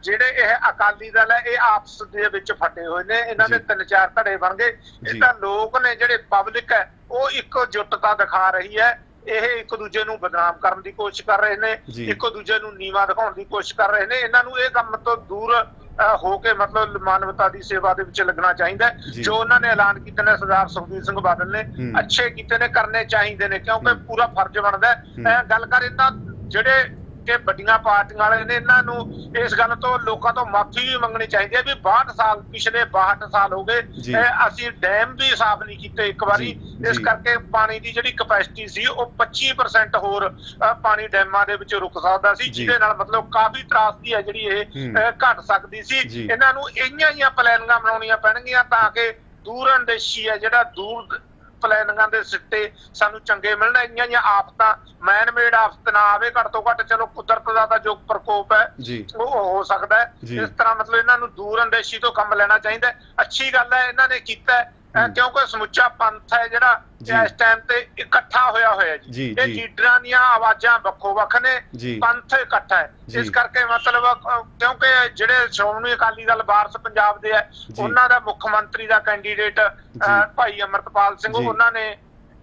ਜਿਹੜੇ ਇਹ ਅਕਾਲੀ ਦਲ ਹੈ ਇਹ ਆਪਸ ਦੇ ਵਿੱਚ ਫਟੇ ਹੋਏ ਨੇ। ਇਹਨਾਂ ਦੇ। ਤਿੰਨ ਚਾਰ ਧੜੇ ਬਣ ਗਏ। ਇਹ ਤਾਂ ਲੋਕ ਨੇ ਜਿਹੜੇ ਪਬਲਿਕ ਹੈ ਉਹ ਇੱਕ ਜੁੱਟਤਾ ਦਿਖਾ ਰਹੀ ਹੈ। ਇਹ ਇੱਕ ਦੂਜੇ ਨੂੰ ਬਦਨਾਮ ਕਰਨ ਦੀ ਕੋਸ਼ਿਸ਼ ਕਰ ਰਹੇ ਨੇ। ਇੱਕ ਦੂਜੇ ਨੂੰ ਨੀਵਾ ਦਿਖਾਉਣ ਦੀ ਕੋਸ਼ਿਸ਼ ਕਰ ਰਹੇ ਨੇ। ਇਹਨਾਂ ਨੂੰ ਇਹ ਕੰਮ ਤੋਂ ਦੂਰ ਹੋ ਕੇ ਮਤਲਬ ਮਾਨਵਤਾ ਦੀ ਸੇਵਾ ਦੇ ਵਿੱਚ ਲੱਗਣਾ ਚਾਹੀਦਾ। ਜੀ। ਉਹਨਾਂ ਨੇ ਐਲਾਨ ਕੀਤੇ ਨੇ ਸਰਦਾਰ ਸੁਖਬੀਰ ਸਿੰਘ ਬਾਦਲ ਨੇ। ਅੱਛੇ ਕੀਤੇ ਨੇ ਕਰਨੇ ਚਾਹੀਦੇ ਨੇ ਕਿਉਂਕਿ। ਪੂਰਾ ਫਰਜ਼ ਬਣਦਾ ਹੈ ਗੱਲ ਕਰ ਇਹਨਾਂ ਜਿਹੜੇ ਕਿ ਵੱਡੀਆਂ ਪਾਰਟੀਆਂ ਵਾਲੇ ਨੇ ਇਹਨਾਂ ਨੂੰ ਇਸ ਗੱਲ ਤੋਂ ਲੋਕਾਂ ਤੋਂ ਮਾਫੀ ਵੀ ਮੰਗਣੀ ਚਾਹੀਦੀ ਹੈ ਵੀ 62 ਸਾਲ ਪਿਛਲੇ 62 ਸਾਲ ਹੋ ਗਏ ਅਸੀਂ ਡੈਮ ਵੀ ਸਾਫ਼ ਨਹੀਂ ਕੀਤੇ ਇੱਕ ਵਾਰੀ ਇਸ। ਕਰਕੇ ਪਾਣੀ ਦੀ ਜਿਹੜੀ ਕਪੈਸਿਟੀ ਸੀ ਉਹ 25% ਹੋਰ ਪਾਣੀ ਡੈਮਾਂ ਦੇ ਵਿੱਚ ਰੁਕ ਸਕਦਾ ਸੀ। ਜਿਹਦੇ ਨਾਲ ਮਤਲਬ ਕਾਫੀ ਤਰਾਸਦੀ ਹੈ ਜਿਹੜੀ ਇਹ ਘਟ ਸਕਦੀ ਸੀ। ਇਹਨਾਂ ਨੂੰ ਇਹੀਆਂ ਹੀ ਪਲੈਨਿੰਗਾਂ ਬਣਾਉਣੀਆਂ ਪੈਣਗੀਆਂ ਤਾਂ ਕਿ ਦੂਰ ਅੰਦੇਸ਼ੀ ਹੈ ਜਿਹੜਾ ਦੂਰ ਪਲੈਨਿੰਗਾਂ ਦੇ ਸਿੱਟੇ ਸਾਨੂੰ ਚੰਗੇ ਮਿਲਣ ਇੰਨੀਆਂ ਹੀ ਆਫਤਾਂ ਮੈਨ ਮੇਡ ਆਫਤ ਨਾ ਆਵੇ ਘੱਟ ਤੋਂ ਘੱਟ ਚਲੋ ਕੁਦਰਤ ਦਾ ਤਾਂ ਜੋ ਪ੍ਰਕੋਪ ਹੈ ਉਹ ਹੋ ਸਕਦਾ। ਇਸ ਤਰ੍ਹਾਂ ਮਤਲਬ ਇਹਨਾਂ ਨੂੰ ਦੂਰ ਅੰਦੇਸ਼ੀ ਤੋਂ ਕੰਮ ਲੈਣਾ ਚਾਹੀਦਾ। ਅੱਛੀ ਗੱਲ ਹੈ ਇਹਨਾਂ ਨੇ ਕੀਤਾ ਅਹ। ਕਿਉਂਕਿ ਸਮੁੱਚਾ ਪੰਥ ਹੈ ਜਿਹੜਾ ਜੀ। ਇਸ ਟਾਈਮ ਤੇ ਇਕੱਠਾ ਹੋਇਆ ਹੋਇਆ ਜੀ, ਇਹ ਜੀ। ਲੀਡਰਾਂ ਦੀਆਂ ਆਵਾਜ਼ਾਂ ਵੱਖੋ ਵੱਖ ਨੇ ਜੀ। ਪੰਥ ਇਕੱਠਾ ਹੈ ਜੀ। ਇਸ ਕਰਕੇ ਮਤਲਬ ਅਹ, ਕਿਉਂਕਿ ਜਿਹੜੇ ਸ਼੍ਰੋਮਣੀ ਅਕਾਲੀ ਦਲ ਵਾਰਸ ਪੰਜਾਬ ਦੇ ਹੈ ਜੀ। ਉਹਨਾਂ ਦਾ ਮੁੱਖ ਮੰਤਰੀ ਦਾ ਕੈਂਡੀਡੇਟ ਜੀ। ਭਾਈ ਅਮਰਤਪਾਲ ਸਿੰਘ ਜੀ। ਉਹਨਾਂ ਨੇ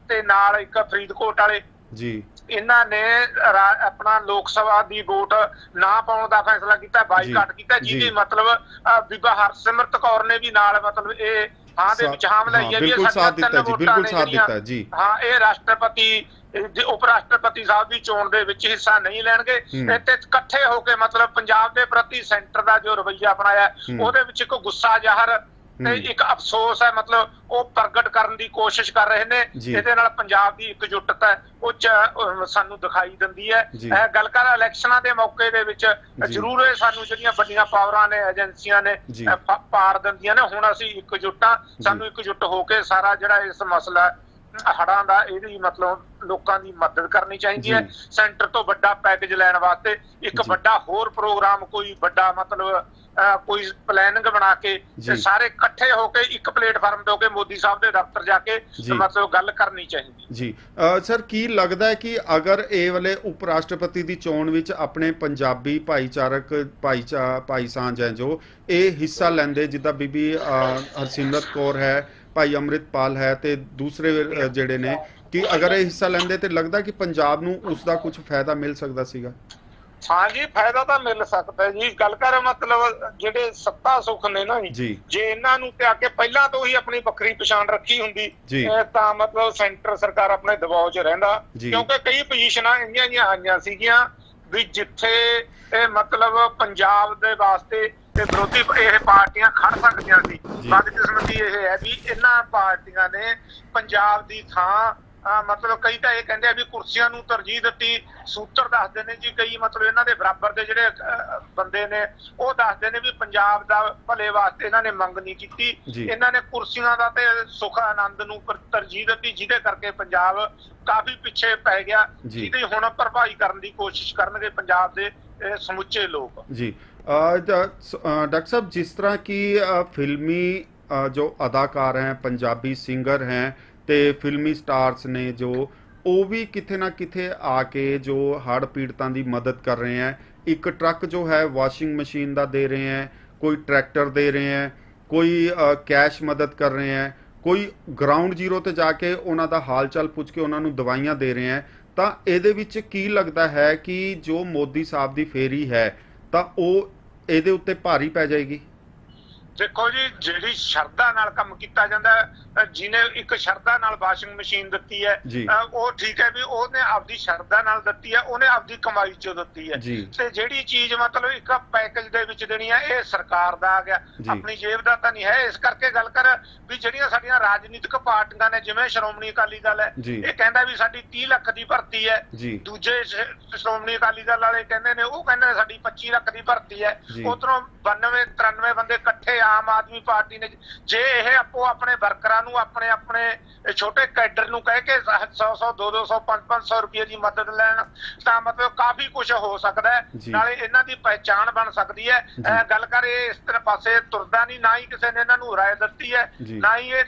ਤੇ ਨਾਲ ਇੱਕ ਫਰੀਦਕੋਟ ਵਾਲੇ ਜੀ ਇਹਨਾਂ ਨੇ ਰਾ- ਆਪਣਾ ਲੋਕ ਸਭਾ ਦੀ ਵੋਟ ਨਾ ਪਾਉਣ ਦਾ ਫੈਸਲਾ ਕੀਤਾ ਬਾਈਕਾਟ ਕੀਤਾ ਜੀ। ਜਿਹਦੀ ਮਤਲਬ ਅਹ, ਬੀਬਾ ਹਰਸਿਮਰਤ ਕੌਰ ਨੇ ਵੀ ਨਾਲ ਮਤਲਬ ਇਹ ਹਾਂ ਦੇ ਵਿੱਚ ਲਈ ਹਾਂ, ਹੈ ਵੀ ਬਿਲਕੁਲ ਸਾਥ ਦਿੱਤਾ ਜੀ, ਬਿਲਕੁਲ ਸਾਥ ਦਿੱਤਾ ਜੀ। ਹਾਂ ਇਹ ਰਾਸ਼ਟਰਪਤੀ ਜੇ ਉਪ ਰਾਸ਼ਟਰਪਤੀ ਸਾਹਿਬ ਦੀ ਚੋਣ ਦੇ ਵਿੱਚ ਹਿੱਸਾ ਨਹੀਂ ਲੈਣਗੇ ਹੂੰ। ਤੇ ਇਕੱਠੇ ਹੋ ਕੇ ਮਤਲਬ ਪੰਜਾਬ ਦੇ ਪ੍ਰਤੀ ਸੈਂਟਰ ਦਾ ਜੋ ਰਵੱਈਆ ਅਪਣਾਇਆ ਹੈ, ਹੂੰ। ਉਹਦੇ ਵਿੱਚ ਇੱਕ ਗੁੱਸਾ ਜ਼ਾਹਰ ਤੇ। ਇੱਕ ਅਫਸੋਸ ਹੈ ਮਤਲਬ ਉਹ ਪ੍ਰਗਟ ਕਰਨ ਦੀ ਕੋਸ਼ਿਸ਼ ਕਰ ਰਹੇ ਨੇ। ਇਹਦੇ ਨਾਲ ਪੰਜਾਬ ਦੀ ਇਕਜੁੱਟਤਾ ਹੈ, ਉਹ ਸਾਨੂੰ ਦਿਖਾਈ ਦਿੰਦੀ ਹੈ। ਇਹ ਗੱਲ ਕਰ ਇਲੈਕਸ਼ਨਾਂ ਦੇ ਮੌਕੇ ਦੇ ਵਿੱਚ। ਜ਼ਰੂਰ ਇਹ ਸਾਨੂੰ ਜਿਹੜੀਆਂ ਵੱਡੀਆਂ ਪਾਵਰਾਂ ਨੇ ਏਜੰਸੀਆਂ ਨੇ ਪਾਰ ਦਿੰਦੀਆਂ ਨੇ ਹੁਣ ਅਸੀਂ ਇਕਜੁੱਟਾਂ ਸਾਨੂੰ ਇਕਜੁੱਟ ਹੋ ਕੇ ਸਾਰਾ ਜਿਹੜਾ ਇਸ ਮਸਲਾ ਹੜਾਂ ਦਾ ਇਹਦੀ ਮਤਲਬ ਲੋਕਾਂ ਦੀ ਮਦਦ ਕਰਨੀ ਚਾਹੀਦੀ ਹੈ। ਸੈਂਟਰ ਤੋਂ ਵੱਡਾ ਪੈਕੇਜ ਲੈਣ ਵਾਸਤੇ ਇੱਕ। ਵੱਡਾ ਹੋਰ ਪ੍ਰੋਗਰਾਮ ਕੋਈ ਵੱਡਾ ਮਤਲਬ ਕੋਈ ਪਲੈਨਿੰਗ ਬਣਾ ਕੇ। ਤੇ ਸਾਰੇ ਇਕੱਠੇ ਹੋ ਕੇ ਇੱਕ ਪਲੇਟਫਾਰਮ ਹੋ ਕੇ ਮੋਦੀ ਸਾਹਿਬ ਦੇ ਦਫ਼ਤਰ ਜਾ ਕੇ। ਮਤਲਬ ਗੱਲ ਕਰਨੀ ਚਾਹੀਦੀ ਜੀ ਸਰ ਕੀ ਲੱਗਦਾ ਹੈ ਕਿ ਅਗਰ ਇਹ ਵਾਲੇ ਉਪ ਰਾਸ਼ਟਰਪਤੀ ਦੀ ਚੋਣ ਵਿੱਚ ਆਪਣੇ ਪੰਜਾਬੀ ਭਾਈਚਾਰਕ ਭਾਈਚਾ ਭਾਈ ਸਾਂਝ ਹੈ ਜੋ ਇਹ ਹਿੱਸਾ ਲੈਂਦੇ ਜਿੱਦਾਂ ਬੀਬੀ ਹਰਸਿਮਰਤ ਕੌਰ ਹੈ ਭਾਈ ਅੰਮ੍ਰਿਤਪਾਲ ਹੈ ਤੇ ਦੂਸਰੇ ਜਿਹੜੇ ਨੇ ਕਿ ਅਗਰ ਇਹ ਹਿੱਸਾ ਲੈਂਦੇ ਤੇ ਲੱਗਦਾ ਕਿ ਪੰਜਾਬ ਨੂੰ ਉਸ ਦਾ ਕੁਝ ਫਾਇਦਾ ਮਿਲ ਸਕਦਾ ਸੀਗਾ? ਹਾਂ ਜੀ ਫਾਇਦਾ ਤਾਂ ਮਿਲ ਸਕਦਾ ਜੀ। ਗੱਲ ਕਰ ਮਤਲਬ ਜਿਹੜੇ ਸੱਤਾ ਸੁਖ ਨੇ ਨਾ ਜੀ ਜੇ। ਇਹਨਾਂ ਨੂੰ ਤੇ ਆ ਕੇ ਪਹਿਲਾਂ ਤੋਂ ਹੀ ਆਪਣੀ ਵੱਖਰੀ ਪਛਾਣ ਰੱਖੀ ਹੁੰਦੀ ਤਾਂ ਮਤਲਬ ਸੈਂਟਰ ਸਰਕਾਰ ਆਪਣੇ ਦਬਾਅ 'ਚ ਰਹਿੰਦਾ। ਕਿਉਂਕਿ ਕਈ ਪੋਜੀਸ਼ਨਾਂ ਇੰਨੀਆਂ ਜਿਹੀਆਂ ਆਈਆਂ ਸੀਗੀਆਂ ਵੀ ਜਿੱਥੇ ਇਹ ਮਤਲਬ ਪੰਜਾਬ ਦੇ ਵਾਸਤੇ ਤੇ ਵਿਰੋਧੀ ਇਹ ਪਾਰਟੀਆਂ ਖੜ ਸਕਦੀਆਂ ਸੀ। ਬਦਕਿਸਮਤੀ ਇਹ ਹੈ ਵੀ ਇਹਨਾਂ ਪਾਰਟੀਆਂ ਨੇ ਪੰਜਾਬ ਦੀ ਥਾਂ ਮਤਲਬ ਕਈ ਤਾਂ ਇਹ ਕਹਿੰਦੇ ਆ ਵੀ ਕੁਰਸੀਆਂ ਨੂੰ ਤਰਜੀਹ ਦਿੱਤੀ ਸੂਤਰ ਦੱਸਦੇ ਨੇ ਜੀ ਕਈ ਮਤਲਬ ਇਹਨਾਂ ਦੇ ਬਰਾਬਰ ਦੇ ਜਿਹੜੇ ਬੰਦੇ ਨੇ ਉਹ ਦੱਸਦੇ ਨੇ ਵੀ ਪੰਜਾਬ ਦਾ ਭਲੇ ਵਾਸਤੇ ਇਹਨਾਂ ਨੇ ਮੰਗ ਨਹੀਂ ਕੀਤੀ। ਇਹਨਾਂ ਨੇ ਕੁਰਸੀਆਂ ਦਾ ਤੇ ਸੁਖ ਆਨੰਦ ਨੂੰ ਤਰਜੀਹ ਦਿੱਤੀ ਜਿਹਦੇ ਕਰਕੇ ਪੰਜਾਬ ਕਾਫੀ ਪਿੱਛੇ ਪੈ ਗਿਆ। ਜਿਹਦੀ ਹੁਣ ਭਰਪਾਈ ਕਰਨ ਦੀ ਕੋਸ਼ਿਸ਼ ਕਰਨਗੇ ਪੰਜਾਬ ਦੇ ਸਮੁੱਚੇ ਲੋਕ ਜੀ ਅ, ਡ- ਸ- ਅ, ਡਾਕਟਰ ਸਾਹਿਬ ਜਿਸ ਤਰ੍ਹਾਂ ਕਿ ਫਿਲਮੀ ਜੋ ਅਦਾਕਾਰ ਹੈ ਪੰਜਾਬੀ ਸਿੰਗਰ ਹੈ ਤੇ ਫਿਲਮੀ ਸਟਾਰਸ ਨੇ ਜੋ ਉਹ ਵੀ ਕਿਤੇ ਨਾ ਕਿਤੇ ਆ ਕੇ ਜੋ ਹੜ੍ਹ ਪੀੜਤਾਂ ਦੀ ਮਦਦ ਕਰ ਰਹੇ ਹੈ। ਇੱਕ ਟਰੱਕ ਜੋ ਹੈ ਵਾਸ਼ਿੰਗ ਮਸ਼ੀਨ ਦਾ ਦੇ ਰਹੇ ਹੈ ਕੋਈ ਟਰੈਕਟਰ ਦੇ ਰਹੇ ਹੈ ਕੋਈ ਕੈਸ਼ ਮਦਦ ਕਰ ਰਹੇ ਹੈ ਕੋਈ ਗਰਾਊਂਡ ਜ਼ੀਰੋ ਤੇ ਜਾ ਕੇ ਉਹਨਾਂ ਦਾ ਹਾਲ ਚਾਲ ਪੁੱਛ ਕੇ ਉਹਨਾਂ ਨੂੰ ਦਵਾਈਆਂ ਦੇ ਰਹੇ ਹੈ। ਤਾਂ ਇਹਦੇ ਵਿੱਚ ਕੀ ਲੱਗਦਾ ਹੈ ਕਿ ਜੋ ਮੋਦੀ ਸਾਹਿਬ ਦੀ ਫੇਰੀ ਹੈ ਤਾਂ ਉਹ ਇਹਦੇ ਉੱਤੇ ਭਾਰੀ ਪੈ ਜਾਏਗੀ। ਦੇਖੋ ਜੀ ਜਿਹੜੀ ਸ਼ਰਧਾ ਨਾਲ ਕੰਮ ਕੀਤਾ ਜਾਂਦਾ ਜਿਹਨੇ ਇੱਕ ਸ਼ਰਧਾ ਨਾਲ ਵਾਸ਼ਿੰਗ ਮਸ਼ੀਨ ਦਿੱਤੀ ਹੈ ਉਹ ਠੀਕ ਹੈ ਵੀ ਉਹਨੇ ਆਪਦੀ ਸ਼ਰਧਾ ਨਾਲ ਦਿੱਤੀ ਹੈ ਉਹਨੇ ਆਪਦੀ ਕਮਾਈ ਚੋਂ ਦਿੱਤੀ ਹੈ। ਤੇ ਜਿਹੜੀ ਚੀਜ਼ ਮਤਲਬ ਇੱਕ ਪੈਕੇਜ ਦੇ ਵਿੱਚ ਦੇਣੀ ਹੈ ਇਹ ਸਰਕਾਰ ਦਾ ਆ ਗਿਆ। ਆਪਣੀ ਜੇਬ ਦਾ ਤਾਂ ਨਹੀਂ ਹੈ ਇਸ ਕਰਕੇ ਗੱਲ ਕਰ ਵੀ ਜਿਹੜੀਆਂ ਸਾਡੀਆਂ ਰਾਜਨੀਤਿਕ ਪਾਰਟੀਆਂ ਨੇ ਜਿਵੇਂ ਸ਼੍ਰੋਮਣੀ ਅਕਾਲੀ ਦਲ ਹੈ। ਇਹ ਕਹਿੰਦਾ ਵੀ ਸਾਡੀ 30 ਲੱਖ ਦੀ ਭਰਤੀ ਹੈ। ਦੂਜੇ ਸ਼੍ਰੋਮਣੀ ਅਕਾਲੀ ਦਲ ਵਾਲੇ ਕਹਿੰਦੇ ਨੇ ਉਹ ਕਹਿੰਦੇ ਸਾਡੀ 25 ਲੱਖ ਦੀ ਭਰਤੀ ਹੈ। ਉਧਰੋਂ 92 93 ਬੰਦੇ ਆਮ ਆਦਮੀ ਪਾਰਟੀ ਨੇ ਜੇ ਇਹ ਆਪੋ ਆਪਣੇ ਵਰਕਰਾਂ ਨੂੰ ਆਪਣੇ ਆਪਣੇ ਛੋਟੇ ਕੈਡਰ ਨੂੰ ਕਹਿ ਕੇ 100 100 200 500 500 ਰੁਪਏ ਦੀ ਮਦਦ ਲੈਣ ਤਾਂ ਮਤਲਬ ਕਾਫੀ ਕੁਝ ਹੋ ਸਕਦਾ। ਨਾਲੇ ਇਹਨਾਂ ਦੀ ਪਹਿਚਾਣ ਬਣ ਸਕਦੀ ਹੈ। ਗੱਲ ਕਰ ਇਹ ਇਸ ਤਰ੍ਹਾਂ ਪਾਸੇ ਤੁਰਦਾ ਨਹੀਂ ਨਾ ਹੀ ਕਿਸੇ ਨੇ ਇਹਨਾਂ ਨੂੰ ਰਾਏ ਦਿੱਤੀ ਹੈ। ਨਾ ਹੀ ਇਹ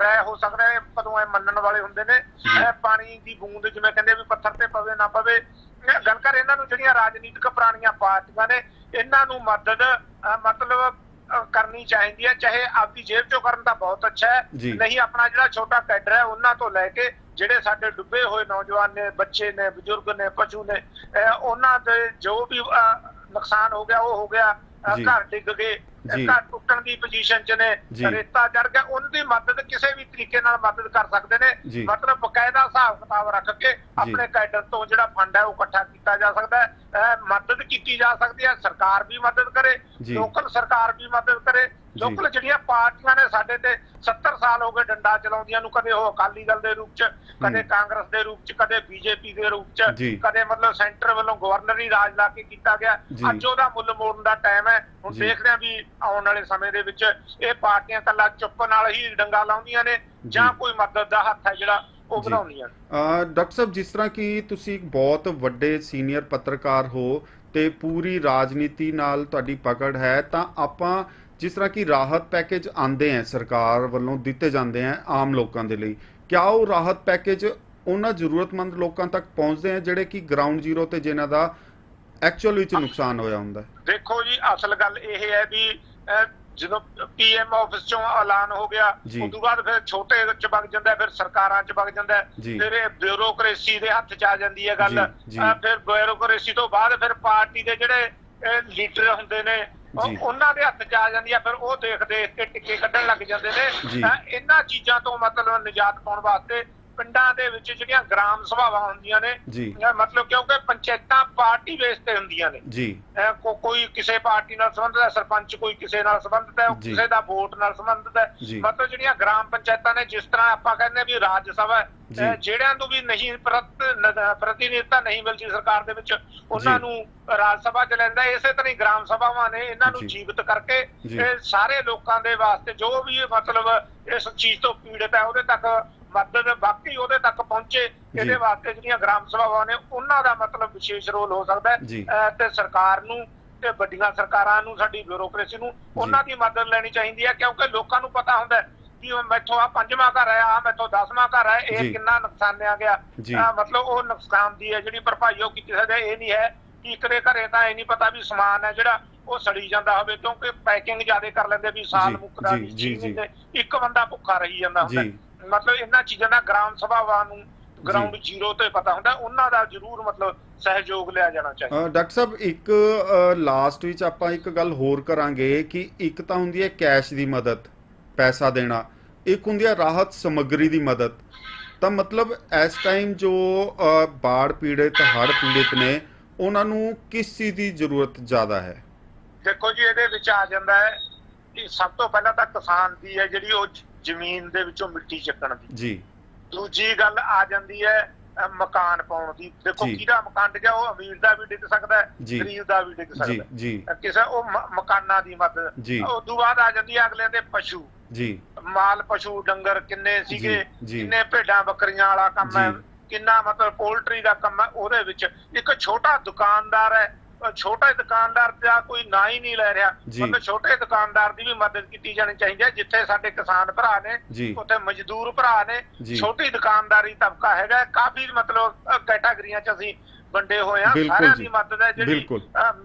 ਰਾਏ ਹੋ ਸਕਦਾ ਹੈ ਕਦੋਂ ਇਹ ਮੰਨਣ ਵਾਲੇ ਹੁੰਦੇ ਨੇ। ਪਾਣੀ ਦੀ ਬੂੰਦ ਜਿਵੇਂ ਕਹਿੰਦੇ ਵੀ ਪੱਥਰ ਤੇ ਪਵੇ ਨਾ ਪਵੇ। ਗੱਲ ਕਰ ਇਹਨਾਂ ਨੂੰ ਜਿਹੜੀਆਂ ਰਾਜਨੀਤਿਕ ਪੁਰਾਣੀਆਂ ਪਾਰਟੀਆਂ ਨੇ ਇਹਨਾਂ ਨੂੰ ਮਦਦ ਮਤਲਬ ਕਰਨੀ ਚਾਹੀਦੀ ਹੈ ਚਾਹੇ ਆਪਦੀ ਜੇਬ ਚੋਂ ਕਰਨ ਤਾਂ ਬਹੁਤ ਅੱਛਾ ਹੈ। ਨਹੀਂ ਆਪਣਾ ਜਿਹੜਾ ਛੋਟਾ ਕੈਡਰ ਹੈ ਉਹਨਾਂ ਤੋਂ ਲੈ ਕੇ ਜਿਹੜੇ ਸਾਡੇ ਡੁੱਬੇ ਹੋਏ ਨੌਜਵਾਨ ਨੇ ਬੱਚੇ ਨੇ ਬਜ਼ੁਰਗ ਨੇ ਪਸ਼ੂ ਨੇ ਉਹਨਾਂ ਦੇ ਜੋ ਵੀ ਨੁਕਸਾਨ ਹੋ ਗਿਆ ਉਹ ਹੋ ਗਿਆ। ਘਰ ਡਿੱਗ ਗਏ। ਘਰ ਟੁੱਟਣ ਦੀ ਪੋਜੀਸ਼ਨ 'ਚ ਨੇ। ਰੇਤਾ ਚੜ ਗਿਆ ਉਹਨਾਂ ਦੀ ਮਦਦ ਕਿਸੇ ਵੀ ਤਰੀਕੇ ਨਾਲ ਮਦਦ ਕਰ ਸਕਦੇ ਨੇ। ਮਤਲਬ ਬਕਾਇਦਾ ਹਿਸਾਬ ਕਿਤਾਬ ਰੱਖ ਕੇ ਆਪਣੇ ਕੈਡਰ ਤੋਂ ਜਿਹੜਾ ਫੰਡ ਹੈ ਉਹ ਇਕੱਠਾ ਕੀਤਾ ਜਾ ਸਕਦਾ ਹੈ ਮਦਦ ਕੀਤੀ ਜਾ ਸਕਦੀ ਹੈ ਸਰਕਾਰ ਵੀ ਮਦਦ ਕਰੇ। ਲੋਕਲ ਸਰਕਾਰ ਵੀ ਮਦਦ ਕਰੇ ਲੋਕਲ ਜਿਹੜੀਆਂ ਪਾਰਟੀਆਂ ਨੇ ਸਾਡੇ ਤੇ 70 ਸਾਲ ਹੋ ਗਏ ਡੰਡਾ ਚਲਾਉਂਦੀਆਂ ਨੂੰ ਕਦੇ ਉਹ ਅਕਾਲੀ ਦਲ ਦੇ ਰੂਪ 'ਚ ਕਦੇ। ਕਾਂਗਰਸ ਦੇ ਰੂਪ 'ਚ ਕਦੇ ਬੀਜੇਪੀ ਦੇ ਰੂਪ 'ਚ। ਕਦੇ ਮਤਲਬ ਸੈਂਟਰ ਵੱਲੋਂ ਗਵਰਨਰੀ ਰਾਜ ਲਾ ਕੇ ਕੀਤਾ ਗਿਆ। ਅੱਜ ਉਹਦਾ ਮੁੱਲ ਮੋੜਨ ਦਾ ਟਾਈਮ ਹੈ ਹੁਣ। ਦੇਖਦੇ ਹਾਂ ਵੀ ਆਉਣ ਵਾਲੇ ਸਮੇਂ ਦੇ ਵਿੱਚ ਇਹ ਪਾਰਟੀਆਂ ਕੱਲਾ ਚੁੱਪ ਨਾਲ ਹੀ ਡੰਗਾ ਲਾਉਂਦੀਆਂ ਨੇ ਜਾਂ। ਕੋਈ ਮਦਦ ਦਾ ਹੱਥ ਹੈ ਜਿਹੜਾ ਉਹ। ਬਣਾਉਂਦੀਆਂ ਡਾਕਟਰ ਸਾਹਿਬ ਜਿਸ ਤਰ੍ਹਾਂ ਕਿ ਤੁਸੀਂ ਇੱਕ ਬਹੁਤ ਵੱਡੇ ਸੀਨੀਅਰ ਪੱਤਰਕਾਰ ਹੋ ਤੇ ਪੂਰੀ ਰਾਜਨੀਤੀ ਨਾਲ ਤੁਹਾਡੀ ਪਕੜ ਹੈ ਤਾਂ ਆਪਾਂ ਜਿਸ ਤਰ੍ਹਾਂ ਕਿ ਰਾਹਤ ਪੈਕੇਜ ਆਂਦੇ ਹੈ ਸਰਕਾਰ ਵੱਲੋਂ ਦਿੱਤੇ ਜਾਂਦੇ ਆ ਆਮ ਲੋਕਾਂ ਦੇ ਲਈ ਕਿਆ ਉਹ ਰਾਹਤ ਪੈਕੇਜ ਉਹਨਾਂ ਜ਼ਰੂਰਤਮੰਦ ਲੋਕਾਂ ਤੱਕ ਪਹੁੰਚਦੇ ਆ ਜਿਹੜੇ ਕਿ ਗਰਾਊਂਡ ਜ਼ੀਰੋ ਤੇ ਜਿਨ੍ਹਾਂ ਦਾ ਐਕਚੁਅਲ ਵਿੱਚ ਨੁਕਸਾਨ ਹੋਇਆ ਹੁੰਦਾ? ਦੇਖੋ ਜੀ ਅਸਲ ਗੱਲ ਇਹ ਹੈ ਵੀ ਜਦੋਂ ਪੀਐਮ ਆਫਿਸ ਚੋਂ ਐਲਾਨ ਹੋ ਗਿਆ। ਉਸ ਤੋਂ ਬਾਅਦ ਫਿਰ ਛੋਟੇ ਚ ਵਗ ਜਾਂਦਾ ਫਿਰ ਸਰਕਾਰਾਂ ਚ ਵਗ ਜਾਂਦਾ। ਫਿਰ ਇਹ ਬਿਊਰੋਕ੍ਰੇਸੀ ਦੇ ਹੱਥ ਚ ਆ ਜਾਂਦੀ ਹੈ ਗੱਲ ਫਿਰ ਬਿਊਰੋਕ੍ਰੇਸੀ ਤੋਂ ਬਾਅਦ ਫਿਰ ਪਾਰਟੀ ਦੇ ਜਿਹੜੇ ਲੀਡਰ ਹੁੰਦੇ ਨੇ। ਉਹਨਾਂ ਦੇ ਹੱਥ ਚ ਆ ਜਾਂਦੀ ਹੈ ਫਿਰ ਉਹ ਦੇਖ ਦੇਖ ਕੇ ਟਿੱਕੇ ਕੱਢਣ ਲੱਗ ਜਾਂਦੇ। ਨੇ ਇਹਨਾਂ ਚੀਜ਼ਾਂ ਤੋਂ ਮਤਲਬ ਨਿਜਾਤ ਪਾਉਣ ਵਾਸਤੇ ਪਿੰਡਾਂ ਦੇ ਵਿੱਚ ਜਿਹੜੀਆਂ ਗ੍ਰਾਮ ਸਭਾਵਾਂ ਹੁੰਦੀਆਂ ਨੇ ਮਤਲਬ ਕਿਉਂਕਿ ਪੰਚਾਇਤਾਂ ਪਾਰਟੀ ਬੇਸ ਤੇ ਹੁੰਦੀਆਂ ਨੇ ਜੀ ਕੋਈ ਕਿਸੇ ਪਾਰਟੀ ਨਾਲ ਸੰਬੰਧਿਤ ਹੈ ਸਰਪੰਚ ਕੋਈ ਕਿਸੇ ਨਾਲ ਸੰਬੰਧਿਤ ਹੈ। ਕਿਸੇ ਦਾ ਵੋਟ ਨਾਲ ਸੰਬੰਧਿਤ ਹੈ। ਮਤਲਬ ਜਿਹੜੀਆਂ ਗ੍ਰਾਮ ਪੰਚਾਇਤਾਂ ਨੇ ਜਿਸ ਤਰ੍ਹਾਂ ਆਪਾਂ ਕਹਿੰਦੇ ਵੀ ਰਾਜ ਸਭਾ ਜਿਹੜਿਆਂ ਨੂੰ ਵੀ ਨਹੀਂ ਪ੍ਰਤੀਨਿਧਤਾ ਨਹੀਂ ਮਿਲਦੀ ਸਰਕਾਰ ਦੇ ਵਿੱਚ ਉਹਨਾਂ। ਨੂੰ ਰਾਜ ਸਭਾ ਚ ਲੈਂਦਾ। ਇਸੇ ਤਰ੍ਹਾਂ ਹੀ ਗ੍ਰਾਮ ਸਭਾਵਾਂ ਨੇ ਇਹਨਾਂ ਨੂੰ। ਜੀਵਿਤ ਕਰਕੇ ਸਾਰੇ ਲੋਕਾਂ ਦੇ ਵਾਸਤੇ ਜੋ ਵੀ ਮਤਲਬ ਇਸ ਚੀਜ਼ ਤੋਂ ਪੀੜਤ ਹੈ ਉਹਦੇ ਤੱਕ ਮਦਦ ਬਾਕੀ ਉਹਦੇ ਤੱਕ ਪਹੁੰਚੇ ਇਹਦੇ। ਵਾਸਤੇ ਜਿਹੜੀਆਂ ਗ੍ਰਾਮ ਸਭਾਵਾਂ ਨੇ ਉਹਨਾਂ ਦਾ ਮਤਲਬ ਵਿਸ਼ੇਸ਼ ਰੋਲ ਹੋ ਸਕਦਾ ਹੈ ਤੇ ਸਰਕਾਰ ਨੂੰ ਤੇ ਵੱਡੀਆਂ ਸਰਕਾਰਾਂ ਨੂੰ ਸਾਡੀ ਬਿਊਰੋਕ੍ਰੇਸੀ ਨੂੰ ਉਹਨਾਂ ਦੀ ਮਦਦ ਲੈਣੀ ਚਾਹੀਦੀ ਹੈ ਕਿਉਂਕਿ ਲੋਕਾਂ ਨੂੰ ਪਤਾ ਹੁੰਦਾ ਹੈ ਕਿ ਉਹ ਮੈਥੋਂ ਆ ਪੰਜਵਾਂ ਘਰ ਹੈ ਆ ਮੈਥੋਂ ਦਸਵਾਂ ਘਰ ਜੀ। ਇਹ ਕਿੰਨਾ ਨੁਕਸਾਨਿਆ ਗਿਆ ਮਤਲਬ ਉਹ ਨੁਕਸਾਨ ਦੀ ਹੈ ਜਿਹੜੀ ਭਰਪਾਈ ਉਹ ਕੀਤੀ ਸਕਦੇ ਇਹ ਨਹੀਂ ਹੈ ਕਿ ਇੱਕ ਦੇ ਘਰੇ ਤਾਂ ਇਹ ਨਹੀਂ ਪਤਾ ਵੀ ਸਮਾਨ ਹੈ ਜਿਹੜਾ ਉਹ ਸੜੀ ਜਾਂਦਾ ਹੋਵੇ ਕਿਉਂਕਿ ਪੈਕਿੰਗ ਜ਼ਿਆਦਾ ਕਰ ਲੈਂਦੇ ਵੀ ਸਾਲ ਮੁੱਕਦਾ। ਮਹੀਨੇ ਇੱਕ ਬੰਦਾ ਭੁੱਖਾ ਰਹੀ ਜਾਂਦਾ ਹੁੰਦਾ। ਮਤਲਬ ਇਹਨਾਂ ਚੀਜ਼ਾਂ ਦਾ ਗ੍ਰਾਮ ਸਭਾਵਾਂ ਨੂੰ ਗਰਾਊਂਡ ਜ਼ੀਰੋ ਤੇ ਪਤਾ ਹੁੰਦਾ ਉਹਨਾਂ ਦਾ ਜ਼ਰੂਰ ਮਤਲਬ ਸਹਿਯੋਗ ਲਿਆ ਜਾਣਾ ਚਾਹੀਦਾ। ਡਾਕਟਰ ਸਾਹਿਬ ਇੱਕ ਲਾਸਟ ਵਿੱਚ ਆਪਾਂ ਇੱਕ ਗੱਲ ਹੋਰ ਕਰਾਂਗੇ ਕਿ ਇੱਕ ਤਾਂ ਹੁੰਦੀ ਹੈ ਕੈਸ਼ ਦੀ ਮਦਦ ਪੈਸਾ ਦੇਣਾ ਇੱਕ ਹੁੰਦੀ ਹੈ ਰਾਹਤ ਸਮੱਗਰੀ ਦੀ ਮਦਦ। ਤਾਂ ਮਤਲਬ ਇਸ ਟਾਈਮ ਜੋ ਬਾੜ ਪੀੜਿਤ ਹੜ੍ਹ ਪੀੜਿਤ ਨੇ ਉਹਨਾਂ ਨੂੰ ਕਿਸ ਚੀਜ਼ ਦੀ ਜ਼ਰੂਰਤ ਜ਼ਿਆਦਾ ਹੈ? ਦੇਖੋ ਜੀ ਇਹਦੇ ਵਿੱਚ ਆ ਜਾਂਦਾ ਹੈ ਕਿ ਸਭ ਤੋਂ ਪਹਿਲਾਂ ਤਾਂ ਕਿਸਾਨ ਦੀ ਹੈ ਜਿਹੜੀ ਉਹ ਜ਼ਮੀਨ ਦੇ ਵਿੱਚੋਂ ਮਿੱਟੀ ਚੱਕਣ ਦੀ ਜੀ ਦੂਜੀ ਗੱਲ ਆ ਜਾਂਦੀ ਹੈ ਮਕਾਨ ਪਾਉਣ ਦੀ ਦੇਖੋ। ਕਿਹਦਾ ਮਕਾਨ ਡਿੱਗਿਆ ਉਹ ਅਮੀਰ ਦਾ ਵੀ ਡਿੱਗ ਸਕਦਾ ਹੈ। ਗਰੀਬ ਦਾ ਵੀ ਡਿੱਗ ਸਕਦਾ ਹੈ ਕਿਸੇ ਉਹ ਮਕਾਨਾਂ ਦੀ ਮਦਦ। ਉਸ ਤੋਂ ਬਾਅਦ ਆ ਜਾਂਦੀ ਹੈ ਅਗਲੇ ਦੇ ਪਸ਼ੂ ਜੀ ਮਾਲ ਪਸ਼ੂ ਡੰਗਰ ਕਿੰਨੇ ਸੀਗੇ। ਕਿੰਨੇ ਭੇਡਾਂ ਬੱਕਰੀਆਂ ਵਾਲਾ ਕੰਮ ਹੈ। ਕਿੰਨਾ ਮਤਲਬ ਪੋਲਟਰੀ ਦਾ ਕੰਮ ਹੈ ਉਹਦੇ ਵਿੱਚ ਇੱਕ ਛੋਟਾ ਦੁਕਾਨਦਾਰ ਹੈ ਛੋਟਾ ਦੁਕਾਨਦਾਰ ਦਾ ਕੋਈ ਨਾਂ ਹੀ ਨਹੀਂ ਲੈ ਰਿਹਾ। ਮਤਲਬ ਛੋਟੇ ਦੁਕਾਨਦਾਰ ਦੀ ਵੀ ਮਦਦ ਕੀਤੀ ਜਾਣੀ ਚਾਹੀਦੀ ਹੈ ਜਿੱਥੇ ਸਾਡੇ ਕਿਸਾਨ ਭਰਾ ਨੇ। ਉੱਥੇ ਮਜ਼ਦੂਰ ਭਰਾ ਨੇ। ਛੋਟੀ ਦੁਕਾਨਦਾਰੀ ਤਬਕਾ ਹੈਗਾ। ਕਾਫੀ ਮਤਲਬ ਕੈਟਾਗਰੀਆਂ ਚ ਅਸੀਂ ਵੰਡੇ ਹੋਏ ਆ ਸਾਰਿਆਂ। ਦੀ ਮਦਦ ਹੈ ਜਿਹੜੀ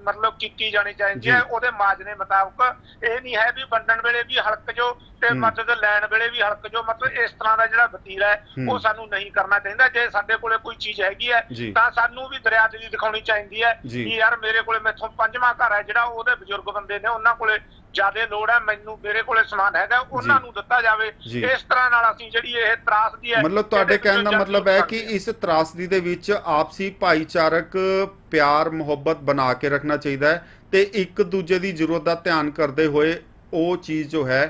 ਮਤਲਬ ਕੀਤੀ ਜਾਣੀ ਚਾਹੀਦੀ। ਹੈ ਉਹਦੇ ਮਾਜਨੇ ਮੁਤਾਬਕ ਇਹ ਨਹੀਂ ਹੈ ਵੀ ਵੰਡਣ ਵੇਲੇ ਵੀ ਹਲਕ ਜੋ ਤੇ। ਮਦਦ ਲੈਣ ਵੇਲੇ ਵੀ ਹਲਕ ਜੋ ਮਤਲਬ ਇਸ ਤਰ੍ਹਾਂ ਦਾ ਜਿਹੜਾ ਵਤੀਰਾ ਹੈ। ਉਹ ਸਾਨੂੰ ਨਹੀਂ ਕਰਨਾ ਚਾਹੀਦਾ ਜੇ ਸਾਡੇ ਕੋਲੇ ਕੋਈ ਚੀਜ਼ ਹੈਗੀ ਹੈ। ਤਾਂ ਸਾਨੂੰ ਵੀ ਦਰਿਆ ਦਿਲੀ ਦਿਖਾਉਣੀ ਚਾਹੀਦੀ ਹੈ। ਕਿ ਯਾਰ ਮੇਰੇ ਕੋਲੇ ਮੈਥੋਂ ਪੰਜਵਾਂ ਘਰ ਹੈ ਜਿਹੜਾ ਉਹਦੇ ਬਜ਼ੁਰਗ ਬੰਦੇ ਨੇ ਉਹਨਾਂ ਕੋਲੇ ਜ਼ਿਆਦਾ ਲੋੜ ਹੈ ਮੈਨੂੰ ਮੇਰੇ ਕੋਲੇ ਸਮਾਨ ਹੈਗਾ ਉਹਨਾਂ। ਨੂੰ ਦਿੱਤਾ ਜਾਵੇ। ਇਸ ਤਰ੍ਹਾਂ ਨਾਲ ਅਸੀਂ ਜਿਹੜੀ ਇਹ ਤਰਾਸਦੀ ਹੈ ਮਤਲਬ ਤੁਹਾਡੇ ਕਹਿਣ ਦਾ ਮਤਲਬ ਹੈ ਕਿ। ਇਸ ਤਰਾਸਦੀ ਦੇ ਵਿੱਚ ਆਪਸੀ ਭਾਈਚਾਰਕ ਪਿਆਰ ਮੁਹੱਬਤ ਬਣਾ ਕੇ ਰੱਖਣਾ ਚਾਹੀਦਾ ਹੈ ਤੇ ਇੱਕ ਦੂਜੇ ਦੀ ਜ਼ਰੂਰਤ ਦਾ ਧਿਆਨ ਕਰਦੇ ਹੋਏ ਉਹ ਚੀਜ਼ ਜੋ ਹੈ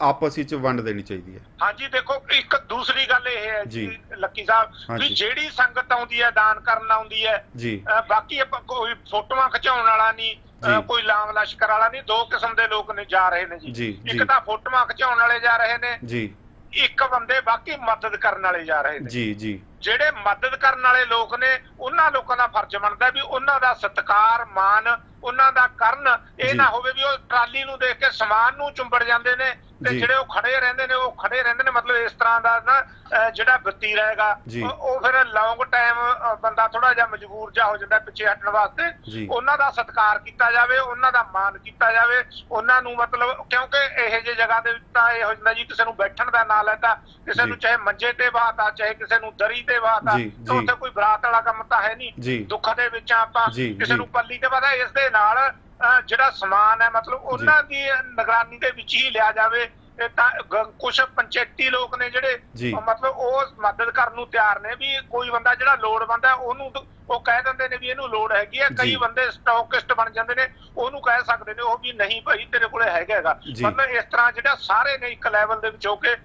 ਆਪਸ ਵਿੱਚ ਵੰਡ ਦੇਣੀ ਚਾਹੀਦੀ ਹੈ ਹਾਂਜੀ ਦੇਖੋ ਇੱਕ ਦੂਸਰੀ ਗੱਲ ਇਹ ਹੈ ਜੀ। ਲੱਕੀ ਸਾਹਿਬ। ਵੀ ਜਿਹੜੀ ਸੰਗਤ ਆਉਂਦੀ ਹੈ ਦਾਨ ਕਰਨ ਆਉਂਦੀ ਹੈ ਬਾਕੀ ਆਪਾਂ ਕੋਈ ਫੋਟੋਆਂ ਖਿਚਾਉਣ ਵਾਲਾ ਨਹੀਂ। ਕੋਈ ਲਾਮ ਲਸ਼ਕਰ ਵਾਲਾ ਨਹੀਂ ਦੋ ਕਿਸਮ ਦੇ ਲੋਕ ਨੇ ਜਾ ਰਹੇ ਨੇ ਜੀ। ਇੱਕ ਤਾਂ ਫੋਟੋਆਂ ਖਿਚਾਉਣ ਵਾਲੇ ਜਾ ਰਹੇ ਨੇ ਜੀ। ਇੱਕ ਬੰਦੇ ਬਾਕੀ ਮਦਦ ਕਰਨ ਵਾਲੇ ਜਾ ਰਹੇ ਨੇ। ਜੀ ਜੀ। ਜਿਹੜੇ ਮਦਦ ਕਰਨ ਵਾਲੇ ਲੋਕ ਨੇ ਉਹਨਾਂ ਲੋਕਾਂ ਦਾ ਫਰਜ਼ ਬਣਦਾ ਵੀ ਉਹਨਾਂ ਦਾ ਸਤਿਕਾਰ ਮਾਨ ਉਹਨਾਂ ਦਾ ਕਰਨ। ਇਹ। ਨਾ ਹੋਵੇ ਵੀ ਉਹ ਟਰਾਲੀ ਨੂੰ ਦੇਖ ਕੇ ਸਮਾਨ ਨੂੰ ਚੁੰਬੜ ਜਾਂਦੇ ਨੇ ਤੇ। ਜਿਹੜੇ ਉਹ ਖੜੇ ਰਹਿੰਦੇ ਨੇ ਉਹ ਖੜੇ ਰਹਿੰਦੇ ਨੇ ਮਤਲਬ ਇਸ ਤਰ੍ਹਾਂ ਦਾ ਨਾ ਜਿਹੜਾ ਬੱਤੀ ਰਹੇਗਾ ਜੀ। ਉਹ ਫਿਰ ਲੌਂਗ ਟਾਈਮ ਬੰਦਾ ਥੋੜਾ ਜਿਹਾ ਮਜਬੂਰ ਜਾ ਹੋ ਜਾਂਦਾ ਪਿੱਛੇ ਹਟਣ ਵਾਸਤੇ। ਉਹਨਾਂ ਦਾ ਸਤਿਕਾਰ ਕੀਤਾ ਜਾਵੇ ਉਹਨਾਂ ਦਾ ਮਾਨ ਕੀਤਾ ਜਾਵੇ ਉਹਨਾਂ ਨੂੰ ਮਤਲਬ ਕਿਉਂਕਿ ਇਹੋ ਜਿਹੀ ਜਗ੍ਹਾ ਦੇ ਵਿੱਚ ਤਾਂ ਇਹ ਹੋ ਜਾਂਦਾ ਜੀ ਕਿਸੇ ਨੂੰ ਬੈਠਣ ਦਾ ਨਾਂ ਲੈਤਾ ਕਿਸੇ। ਨੂੰ ਚਾਹੇ ਮੰਜੇ ਤੇ ਬਾਤਾ ਚਾਹੇ ਕਿਸੇ ਨੂੰ ਦਰੀ ਤੇ ਬਾਤਾ। ਉੱਥੇ ਕੋਈ ਬਰਾਤ ਵਾਲਾ ਕੰਮ ਤਾਂ ਹੈ। ਨਹੀਂ ਦੁੱਖ ਦੇ ਵਿੱਚ ਆਪਾਂ ਕਿਸੇ। ਨੂੰ ਪੱਲੀ ਤੇ ਪਤਾ ਇਸ ਦੇ ਨਾਲ ਜਿਹੜਾ ਸਮਾਨ ਹੈ ਮਤਲਬ ਉਹਨਾਂ ਦੀ ਨਿਗਰਾਨੀ ਦੇ ਵਿੱਚ ਹੀ ਲਿਆ ਜਾਵੇ ਤਾਂ ਕੁਝ ਪੰਚਾਇਤੀ ਲੋਕ ਨੇ ਜਿਹੜੇ ਮਤਲਬ ਉਹ ਮਦਦ ਕਰਨ ਨੂੰ ਤਿਆਰ ਨੇ ਵੀ ਕੋਈ ਬੰਦਾ ਜਿਹੜਾ ਲੋੜਵੰਦ ਹੈ ਉਹਨੂੰ ਉਹ ਕਹਿ ਦਿੰਦੇ ਨੇ ਵੀ ਇਹਨੂੰ ਲੋੜ ਹੈਗੀ ਜੀ। ਕਈ ਬੰਦੇ ਸਟਾਕਿਸਟ ਬਣ ਜਾਂਦੇ ਨੇ ਉਹਨੂੰ ਕਹਿ ਸਕਦੇ ਨੇ ਉਹ ਵੀ ਨਹੀਂ ਭਾਈ ਤੇਰੇ ਕੋਲੇ ਹੈਗਾ ਹੈਗਾ ਜੀ। ਮਤਲਬ ਇਸ ਤਰ੍ਹਾਂ ਜਿਹੜਾ ਸਾਰੇ ਨੇ ਇੱਕ ਲੈਵਲ ਦੇ ਵਿੱਚ ਹੋ ਕੇ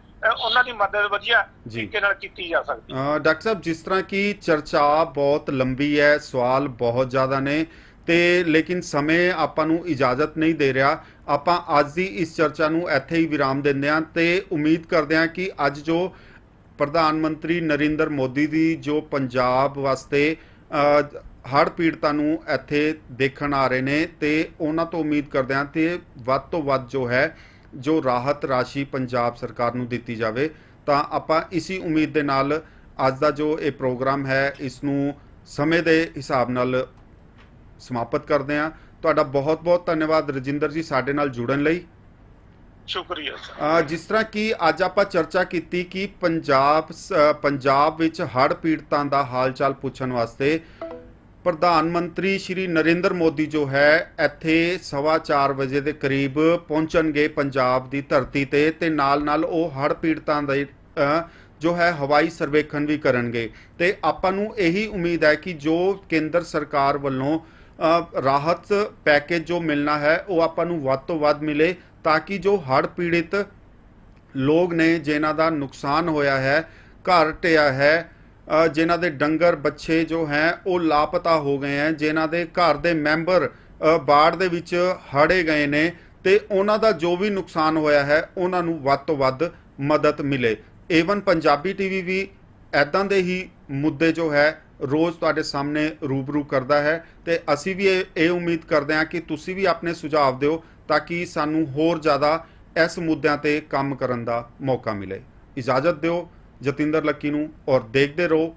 ਉਹਨਾਂ ਦੀ ਮਦਦ ਵਧੀਆ। ਤਰੀਕੇ ਨਾਲ ਕੀਤੀ ਜਾ ਸਕਦੀ ਹੈ ਡਾਕਟਰ ਸਾਹਿਬ ਜਿਸ ਤਰ੍ਹਾਂ ਕਿ ਚਰਚਾ ਬਹੁਤ ਲੰਬੀ ਹੈ ਸਵਾਲ ਬਹੁਤ ਜ਼ਿਆਦਾ ਨੇ ਤੇ ਲੇਕਿਨ ਸਮੇਂ ਆਪਾਂ ਨੂੰ ਇਜਾਜ਼ਤ ਨਹੀਂ ਦੇ ਰਿਹਾ। ਆਪਾਂ ਅੱਜ ਦੀ ਇਸ ਚਰਚਾ ਨੂੰ ਇੱਥੇ ਹੀ ਵਿਰਾਮ ਦਿੰਦੇ ਹਾਂ ਤੇ ਉਮੀਦ ਕਰਦੇ ਹਾਂ ਕਿ ਅੱਜ ਜੋ ਪ੍ਰਧਾਨ ਮੰਤਰੀ ਨਰਿੰਦਰ ਮੋਦੀ ਦੀ ਜੋ ਪੰਜਾਬ ਵਾਸਤੇ ਹੜ੍ਹ ਪੀੜਤਾਂ ਨੂੰ ਇੱਥੇ ਦੇਖਣ ਆ ਰਹੇ ਨੇ ਤੇ ਉਹਨਾਂ ਤੋਂ ਉਮੀਦ ਕਰਦੇ ਹਾਂ ਤੇ ਵੱਧ ਤੋਂ ਵੱਧ ਜੋ ਹੈ, ਜੋ ਰਾਹਤ ਰਾਸ਼ੀ ਪੰਜਾਬ ਸਰਕਾਰ ਨੂੰ ਦਿੱਤੀ ਜਾਵੇ। ਤਾਂ ਆਪਾਂ ਇਸੀ ਉਮੀਦ ਦੇ ਨਾਲ ਅੱਜ ਦਾ ਜੋ ਇਹ ਪ੍ਰੋਗਰਾਮ ਹੈ, ਇਸ ਨੂੰ ਸਮੇਂ ਦੇ ਹਿਸਾਬ ਨਾਲ ਸਮਾਪਤ ਕਰਦੇ ਹਾਂ। ਤੁਹਾਡਾ ਬਹੁਤ ਬਹੁਤ ਧੰਨਵਾਦ ਰਜਿੰਦਰ ਜੀ ਸਾਡੇ ਨਾਲ ਜੁੜਨ ਲਈ। ਸ਼ੁਕਰੀਆ ਸਰ। ਜਿਸ ਤਰ੍ਹਾਂ ਕਿ ਅੱਜ ਆਪਾਂ ਚਰਚਾ ਕੀਤੀ ਕਿ ਪੰਜਾਬ ਪੰਜਾਬ ਵਿੱਚ ਹੜ੍ਹ ਪੀੜਤਾਂ ਦਾ ਹਾਲ ਚਾਲ ਪੁੱਛਣ ਵਾਸਤੇ ਪ੍ਰਧਾਨ ਮੰਤਰੀ ਸ਼੍ਰੀ ਨਰਿੰਦਰ ਮੋਦੀ ਜੋ ਹੈ ਇੱਥੇ ਸਵਾ ਚਾਰ ਵਜੇ ਦੇ ਕਰੀਬ ਪਹੁੰਚਣਗੇ ਪੰਜਾਬ ਦੀ ਧਰਤੀ ਤੇ ਤੇ ਨਾਲ ਨਾਲ ਉਹ ਹੜ੍ਹ ਪੀੜਤਾਂ ਦੇ ਜੋ ਹੈ ਹਵਾਈ ਸਰਵੇਖਣ ਵੀ ਕਰਨਗੇ। ਤੇ ਆਪਾਂ ਨੂੰ ਇਹੀ ਉਮੀਦ ਹੈ ਕਿ ਜੋ ਕੇਂਦਰ ਸਰਕਾਰ ਵੱਲੋਂ ਰਾਹਤ ਪੈਕੇਜ ਜੋ ਮਿਲਣਾ ਹੈ ਉਹ ਆਪਾਂ ਨੂੰ ਵੱਧ ਤੋਂ ਵੱਧ ਮਿਲੇ ਤਾਂ ਕਿ ਜੋ ਹੜ੍ਹ ਪੀੜਿਤ ਲੋਕ ਨੇ ਜਿਨ੍ਹਾਂ ਦਾ ਨੁਕਸਾਨ ਹੋਇਆ ਹੈ ਘਰ ਢਿਆ ਹੈ ਅ, ਜਿਨ੍ਹਾਂ ਦੇ ਡੰਗਰ ਬੱਚੇ ਜੋ ਹੈ ਉਹ ਲਾਪਤਾ ਹੋ ਗਏ ਹੈ ਜਿਨ੍ਹਾਂ ਦੇ ਘਰ ਦੇ ਮੈਂਬਰ ਬਾੜ ਦੇ ਵਿੱਚ ਹੜੇ ਗਏ ਨੇ ਤੇ ਉਹਨਾਂ ਦਾ ਜੋ ਵੀ ਨੁਕਸਾਨ ਹੋਇਆ ਹੈ ਉਹਨਾਂ ਨੂੰ ਵੱਧ ਤੋਂ ਵੱਧ ਮਦਦ ਮਿਲੇ। ਏਵਨ ਪੰਜਾਬੀ ਟੀਵੀ ਵੀ ਐਦਾਂ ਦੇ ਹੀ ਮੁੱਦੇ ਜੋ ਹੈ, ਰੋਜ਼ ਤੁਹਾਡੇ ਸਾਹਮਣੇ ਰੂਬਰੂ ਕਰਦਾ ਹੈ ਤੇ ਅਸੀਂ ਵੀ ਇਹ ਇਹ ਉਮੀਦ ਕਰਦੇ ਹਾਂ ਕਿ ਤੁਸੀਂ ਵੀ ਆਪਣੇ ਸੁਝਾਅ ਦਿਓ ਤਾਂ ਕਿ ਸਾਨੂੰ ਹੋਰ ਜ਼ਿਆਦਾ ਇਸ ਮੁੱਦਿਆਂ ਤੇ ਕੰਮ ਕਰਨ ਦਾ ਮੌਕਾ ਮਿਲੇ। ਇਜਾਜ਼ਤ ਦਿਓ, ਜਤਿੰਦਰ ਲੱਕੀ ਨੂੰ ਔਰ ਦੇਖਦੇ ਰਹੋ।